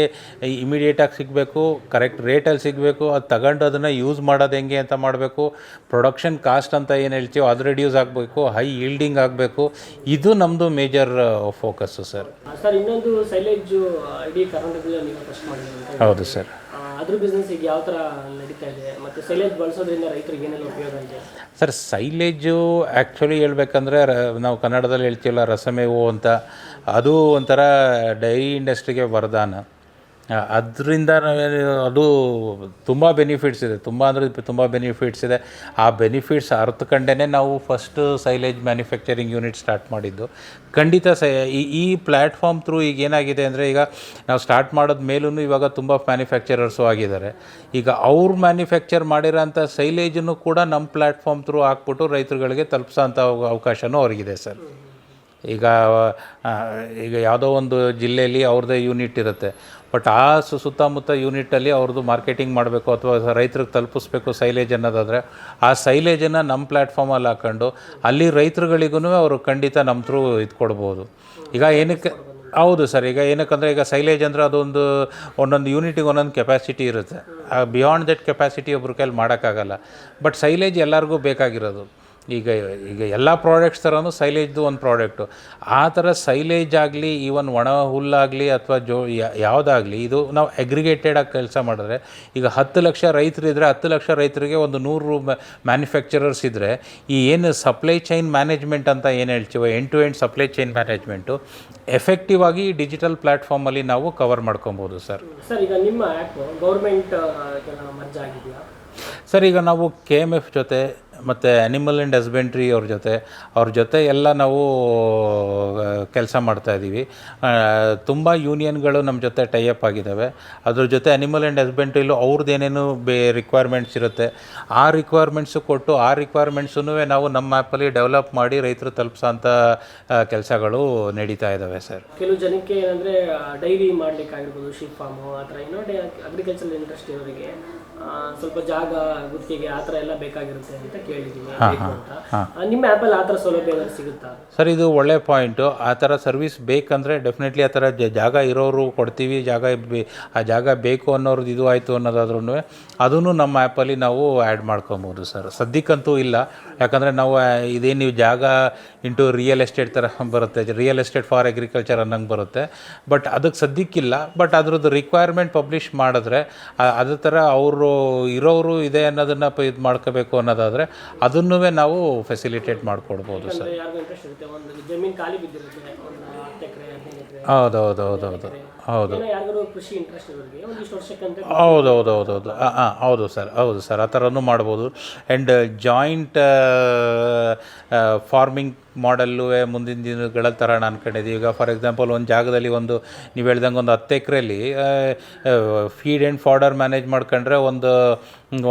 B: ಇಮಿಡಿಯೇಟಾಗಿ ಸಿಗಬೇಕು ಕರೆಕ್ಟ್ ರೇಟಲ್ಲಿ ಸಿಗಬೇಕು ಅದು ತಗೊಂಡು ಅದನ್ನು ಯೂಸ್ ಮಾಡೋದು ಹೆಂಗೆ ಅಂತ ಮಾಡಬೇಕು ಪ್ರೊಡಕ್ಷನ್ ಕಾಸ್ಟ್ ಅಂತ ಏನು ಹೇಳ್ತೀವೋ ಅದು ರೆಡ್ಯೂಸ್ ಆಗಬೇಕು ಹೈ ಈಲ್ಡಿಂಗ್ ಆಗಬೇಕು. ಇದು ನಮ್ಮದು ಮೇಜರ್ ಫೋಕಸ್ಸು ಸರ್.
A: ಸರ್ ಇನ್ನೊಂದು ಸೈಲೇಜು ಇಡೀ ಕರ್ನಾಟಕದಲ್ಲಿ
B: ಹೌದು ಸರ್.
A: ಅದ್ರ ಬಿಸ್ನೆಸ್ ಈಗ ಯಾವ ಥರ ನಡೀತಾ ಇದೆ? ಮತ್ತು ಸೈಲೇಜ್ ಬಳಸೋದ್ರಿಂದ ರೈತರಿಗೆ ಏನೆಲ್ಲ ಉಪಯೋಗ ಇದೆ?
B: ಸರ್, ಸೈಲೇಜು ಆ್ಯಕ್ಚುಲಿ ಹೇಳ್ಬೇಕಂದ್ರೆ, ರ, ನಾವು ಕನ್ನಡದಲ್ಲಿ ಹೇಳ್ತೀವಲ್ಲ ರಸಮೇವು ಅಂತ. ಅದು ಒಂಥರ ಡೈರಿ ಇಂಡಸ್ಟ್ರಿಗೆ ವರದಾನ. ಅದರಿಂದ ಅದು ತುಂಬ ಬೆನಿಫಿಟ್ಸ್ ಇದೆ. ತುಂಬ ಅಂದರೆ ತುಂಬ ಬೆನಿಫಿಟ್ಸ್ ಇದೆ. ಆ ಬೆನಿಫಿಟ್ಸ್ ಅರ್ಥಕಂಡೇ ನಾವು first silage manufacturing unit start ಮಾಡಿದ್ದು. ಖಂಡಿತ ಸ, ಈ ಈ ಪ್ಲ್ಯಾಟ್ಫಾರ್ಮ್ ಥ್ರೂ ಈಗ ಏನಾಗಿದೆ ಅಂದರೆ ಈಗ ನಾವು ಸ್ಟಾರ್ಟ್ ಮಾಡೋದ ಮೇಲೂ ಇವಾಗ ತುಂಬ ಮ್ಯಾನುಫ್ಯಾಕ್ಚರರ್ಸು ಆಗಿದ್ದಾರೆ. ಈಗ ಅವ್ರು ಮ್ಯಾನುಫ್ಯಾಕ್ಚರ್ ಮಾಡಿರೋಂಥ ಸೈಲೇಜನ್ನು ಕೂಡ ನಮ್ಮ ಪ್ಲ್ಯಾಟ್ಫಾರ್ಮ್ ಥ್ರೂ ಹಾಕ್ಬಿಟ್ಟು ರೈತರುಗಳಿಗೆ ತಲುಪಿಸೋಂಥ ಅವಕಾಶವೂ ಅವ್ರಿಗಿದೆ ಸರ್. ಈಗ ಈಗ ಯಾವುದೋ ಒಂದು ಜಿಲ್ಲೆಯಲ್ಲಿ ಅವ್ರದ್ದೇ ಯೂನಿಟ್ ಇರುತ್ತೆ. ಬಟ್ ಆ ಸುತ್ತಮುತ್ತ ಯೂನಿಟಲ್ಲಿ ಅವ್ರದ್ದು ಮಾರ್ಕೆಟಿಂಗ್ ಮಾಡಬೇಕು ಅಥವಾ ರೈತರಿಗೆ ತಲುಪಿಸ್ಬೇಕು ಸೈಲೇಜ್ ಅನ್ನೋದಾದರೆ, ಆ ಸೈಲೇಜನ್ನು ನಮ್ಮ ಪ್ಲ್ಯಾಟ್ಫಾರ್ಮಲ್ಲಿ ಹಾಕ್ಕೊಂಡು ಅಲ್ಲಿ ರೈತರುಗಳಿಗೂ ಅವರು ಖಂಡಿತ ನಮ್ಮ ಥ್ರೂ ಇದು ಕೊಡ್ಬೋದು. ಈಗ ಏನಕ್ಕೆ, ಹೌದು ಸರ್, ಈಗ ಏನಕ್ಕಂದರೆ ಈಗ ಸೈಲೇಜ್ ಅಂದರೆ ಅದೊಂದು ಒಂದೊಂದು ಯೂನಿಟಿಗೆ ಒಂದೊಂದು ಕೆಪಾಸಿಟಿ ಇರುತ್ತೆ. ಬಿಯಾಂಡ್ ದಟ್ ಕೆಪಾಸಿಟಿ ಒಬ್ರ ಕೈಲಿ ಮಾಡೋಕ್ಕಾಗಲ್ಲ. ಬಟ್ ಸೈಲೇಜ್ ಎಲ್ಲರಿಗೂ ಬೇಕಾಗಿರೋದು. ಈಗ ಈಗ ಎಲ್ಲ ಪ್ರಾಡಕ್ಟ್ಸ್ ಥರನೂ ಸೈಲೇಜ್ದು ಒಂದು ಪ್ರಾಡಕ್ಟು ಆ ಥರ ಸೈಲೇಜ್ ಆಗಲಿ ಈವನ್ ಒಣ ಹುಲ್ಲಾಗಲಿ ಅಥವಾ ಜೋ ಯಾವುದಾಗಲಿ ಇದು ನಾವು ಅಗ್ರಿಗೇಟೆಡಾಗಿ ಕೆಲಸ ಮಾಡಿದ್ರೆ ಈಗ ಹತ್ತು ಲಕ್ಷ ರೈತರು ಇದ್ದರೆ ಹತ್ತು ಲಕ್ಷ ರೈತರಿಗೆ ಒಂದು ನೂರು ಮ್ಯಾನುಫ್ಯಾಕ್ಚರರ್ಸ್ ಇದ್ದರೆ ಈ ಏನು ಸಪ್ಲೈ ಚೈನ್ ಮ್ಯಾನೇಜ್ಮೆಂಟ್ ಅಂತ ಏನು ಹೇಳ್ತೀವೋ end to end supply chain management effective ಆಗಿ ಡಿಜಿಟಲ್ ಪ್ಲ್ಯಾಟ್ಫಾರ್ಮಲ್ಲಿ ನಾವು ಕವರ್ ಮಾಡ್ಕೊಬೋದು ಸರ್
A: ಸರ್ ಈಗ ನಿಮ್ಮ ಗೌರ್ಮೆಂಟ್
B: ಸರ್ ಈಗ ನಾವು ಕೆ ಎಂ ಎಫ್ ಜೊತೆ ಮತ್ತು ಅನಿಮಲ್ ಆ್ಯಂಡ್ ಹಸ್ಬೆಂಡ್ರಿ ಅವ್ರ ಜೊತೆ. ಅವ್ರ ಜೊತೆ ಎಲ್ಲ ನಾವು ಕೆಲಸ ಮಾಡ್ತಾಯಿದ್ದೀವಿ ತುಂಬ ಯೂನಿಯನ್ಗಳು ನಮ್ಮ ಜೊತೆ ಟೈಅಪ್ ಆಗಿದ್ದಾವೆ ಅದ್ರ ಜೊತೆ ಅನಿಮಲ್ ಆ್ಯಂಡ್ ಹಸ್ಬೆಂಡ್ರಿಲೂ ಅವ್ರದ್ದು ಏನೇನು ಬೇ ರಿಕ್ವೈರ್ಮೆಂಟ್ಸ್ ಇರುತ್ತೆ. ಆ ರಿಕ್ವೈರ್ಮೆಂಟ್ಸು ಕೊಟ್ಟು, ಆ ರಿಕ್ವೈರ್ಮೆಂಟ್ಸೂ ನಾವು ನಮ್ಮ ಆ್ಯಪಲ್ಲಿ ಡೆವಲಪ್ ಮಾಡಿ ರೈತರು ತಲುಪಿಸೋಂಥ ಕೆಲಸಗಳು ನಡೀತಾ ಇದ್ದಾವೆ ಸರ್
A: ಕೆಲವು ಜನಕ್ಕೆ ಏನಂದರೆ ಡೈರಿ ಮಾಡ್ಲಿಕ್ಕಾಗಿರ್ಬೋದು ಶೀಪ್ ಫಾರ್ಮು ಆ ಥರ ಡೇ ಅಗ್ರಿಕಲ್ಚರ್ ಇಂಟ್ರೆಸ್ಟ್ ಇರೋರಿಗೆ ಸ್ವಲ್ಪ ಜಾಗ ಗುತ್ತಿಗೆ ಆ ಥರ ಎಲ್ಲ ಬೇಕಾಗಿರುತ್ತೆ ಅಂತ ಕೇಳಿದ್ದೀನಿ ಬೇಕು ಅಂತ. ನಿಮ್ಮ ಆ್ಯಪಲ್ಲಿ ಆ ಥರ ಸೌಲಭ್ಯ ಏನಾದ್ರು ಸಿಗುತ್ತಾ?
B: ಸರ್ ಇದು ಒಳ್ಳೆ ಪಾಯಿಂಟು ಆ ಥರ ಸರ್ವಿಸ್ ಬೇಕಂದರೆ ಡೆಫಿನೆಟ್ಲಿ ಆ ಥರ ಜಾಗ ಇರೋರು ಕೊಡ್ತೀವಿ. ಜಾಗ ಬೇ- ಆ ಜಾಗ ಬೇಕು ಅನ್ನೋರ್ದು ಇದು ಆಯಿತು ಅನ್ನೋದಾದ್ರೂ ಅದನ್ನು ನಮ್ಮ ಆ್ಯಪಲ್ಲಿ ನಾವು ಆ್ಯಡ್ ಮಾಡ್ಕೊಬೋದು ಸರ್. ಸದ್ಯಕ್ಕಂತೂ ಇಲ್ಲ. ಯಾಕಂದರೆ ನಾವು ಇದೇನು ನೀವು ಜಾಗ ಇಂಟು ರಿಯಲ್ ಎಸ್ಟೇಟ್ ಥರ ಬರುತ್ತೆ. ರಿಯಲ್ ಎಸ್ಟೇಟ್ ಫಾರ್ ಅಗ್ರಿಕಲ್ಚರ್ ಅನ್ನಂಗೆ ಬರುತ್ತೆ. ಬಟ್ ಅದಕ್ಕೆ ಸದ್ಯಕ್ಕಿಲ್ಲ. ಬಟ್ ಅದ್ರದ್ದು ರಿಕ್ವೈರ್ಮೆಂಟ್ ಪಬ್ಲಿಷ್ ಮಾಡಿದ್ರೆ ಅದರ ಅದೇ ಥರ ಅವರು ಇರೋರು ಇದೆ ಅನ್ನೋದನ್ನು ಪ ಇದು ಮಾಡ್ಕೋಬೇಕು ಅನ್ನೋದಾದರೆ ಅದನ್ನೂ ನಾವು ಫೆಸಿಲಿಟೇಟ್ ಮಾಡಿಕೊಡ್ಬೋದು ಸರ್. ಹೌದು. ಹೌದು ಹೌದು ಹೌದು ಹೌದು ಹೌದು ಹೌದು ಹೌದು ಹೌದು ಹಾಂ ಹೌದು ಸರ್ ಹೌದು ಸರ್ ಆ ಥರನೂ ಮಾಡ್ಬೋದು. ಆ್ಯಂಡ್ ಜಾಯಿಂಟ್ ಫಾರ್ಮಿಂಗ್ ಮಾಡಲ್ಲು ಮುಂದಿನ ದಿನಗಳಲ್ಲಿ ತರೋಣ ಅನ್ಕೊಂಡಿದ್ದೀವಿ ಈಗ ಫಾರ್ ಎಕ್ಸಾಂಪಲ್ ಒಂದು ಜಾಗದಲ್ಲಿ ಒಂದು ನೀವು ಹೇಳ್ದಂಗೆ ಒಂದು ಹತ್ತು ಎಕರೆಲಿ ಫೀಡ್ ಆ್ಯಂಡ್ ಫಾಡರ್ ಮ್ಯಾನೇಜ್ ಮಾಡ್ಕೊಂಡ್ರೆ ಒಂದು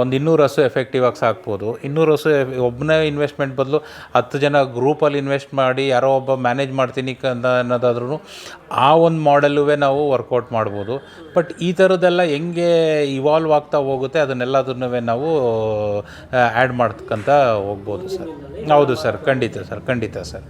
B: ಒಂದು ಇನ್ನೂರು ಹಸು ಎಫೆಕ್ಟಿವ್ ಆಗಿ ಸಾಕ್ಬೋದು. ಇನ್ನೂರು ಹಸು ಒಬ್ಬನೇ ಇನ್ವೆಸ್ಟ್ಮೆಂಟ್ ಬದಲು ಹತ್ತು ಜನ ಗ್ರೂಪಲ್ಲಿ ಇನ್ವೆಸ್ಟ್ ಮಾಡಿ ಯಾರೋ ಒಬ್ಬ ಮ್ಯಾನೇಜ್ ಮಾಡ್ತೀನಿ ಅಂತ ಅನ್ನೋದಾದ್ರೂ ಆ ಒಂದು ಮಾಡೆಲ್ಲುವೇ ನಾವು ವರ್ಕೌಟ್ ಮಾಡ್ಬೋದು. ಬಟ್ ಈ ಥರದ್ದೆಲ್ಲ ಹೆಂಗೆ ಇವಾಲ್ವ್ ಆಗ್ತಾ ಹೋಗುತ್ತೆ ಅದನ್ನೆಲ್ಲದನ್ನೂ ನಾವು ಆ್ಯಡ್ ಮಾಡ್ತಕ್ಕಂತ ಹೋಗ್ಬೋದು ಸರ್. ಹೌದು ಸರ್, ಖಂಡಿತ ಸರ್ ಖಂಡಿತ ಸರ್.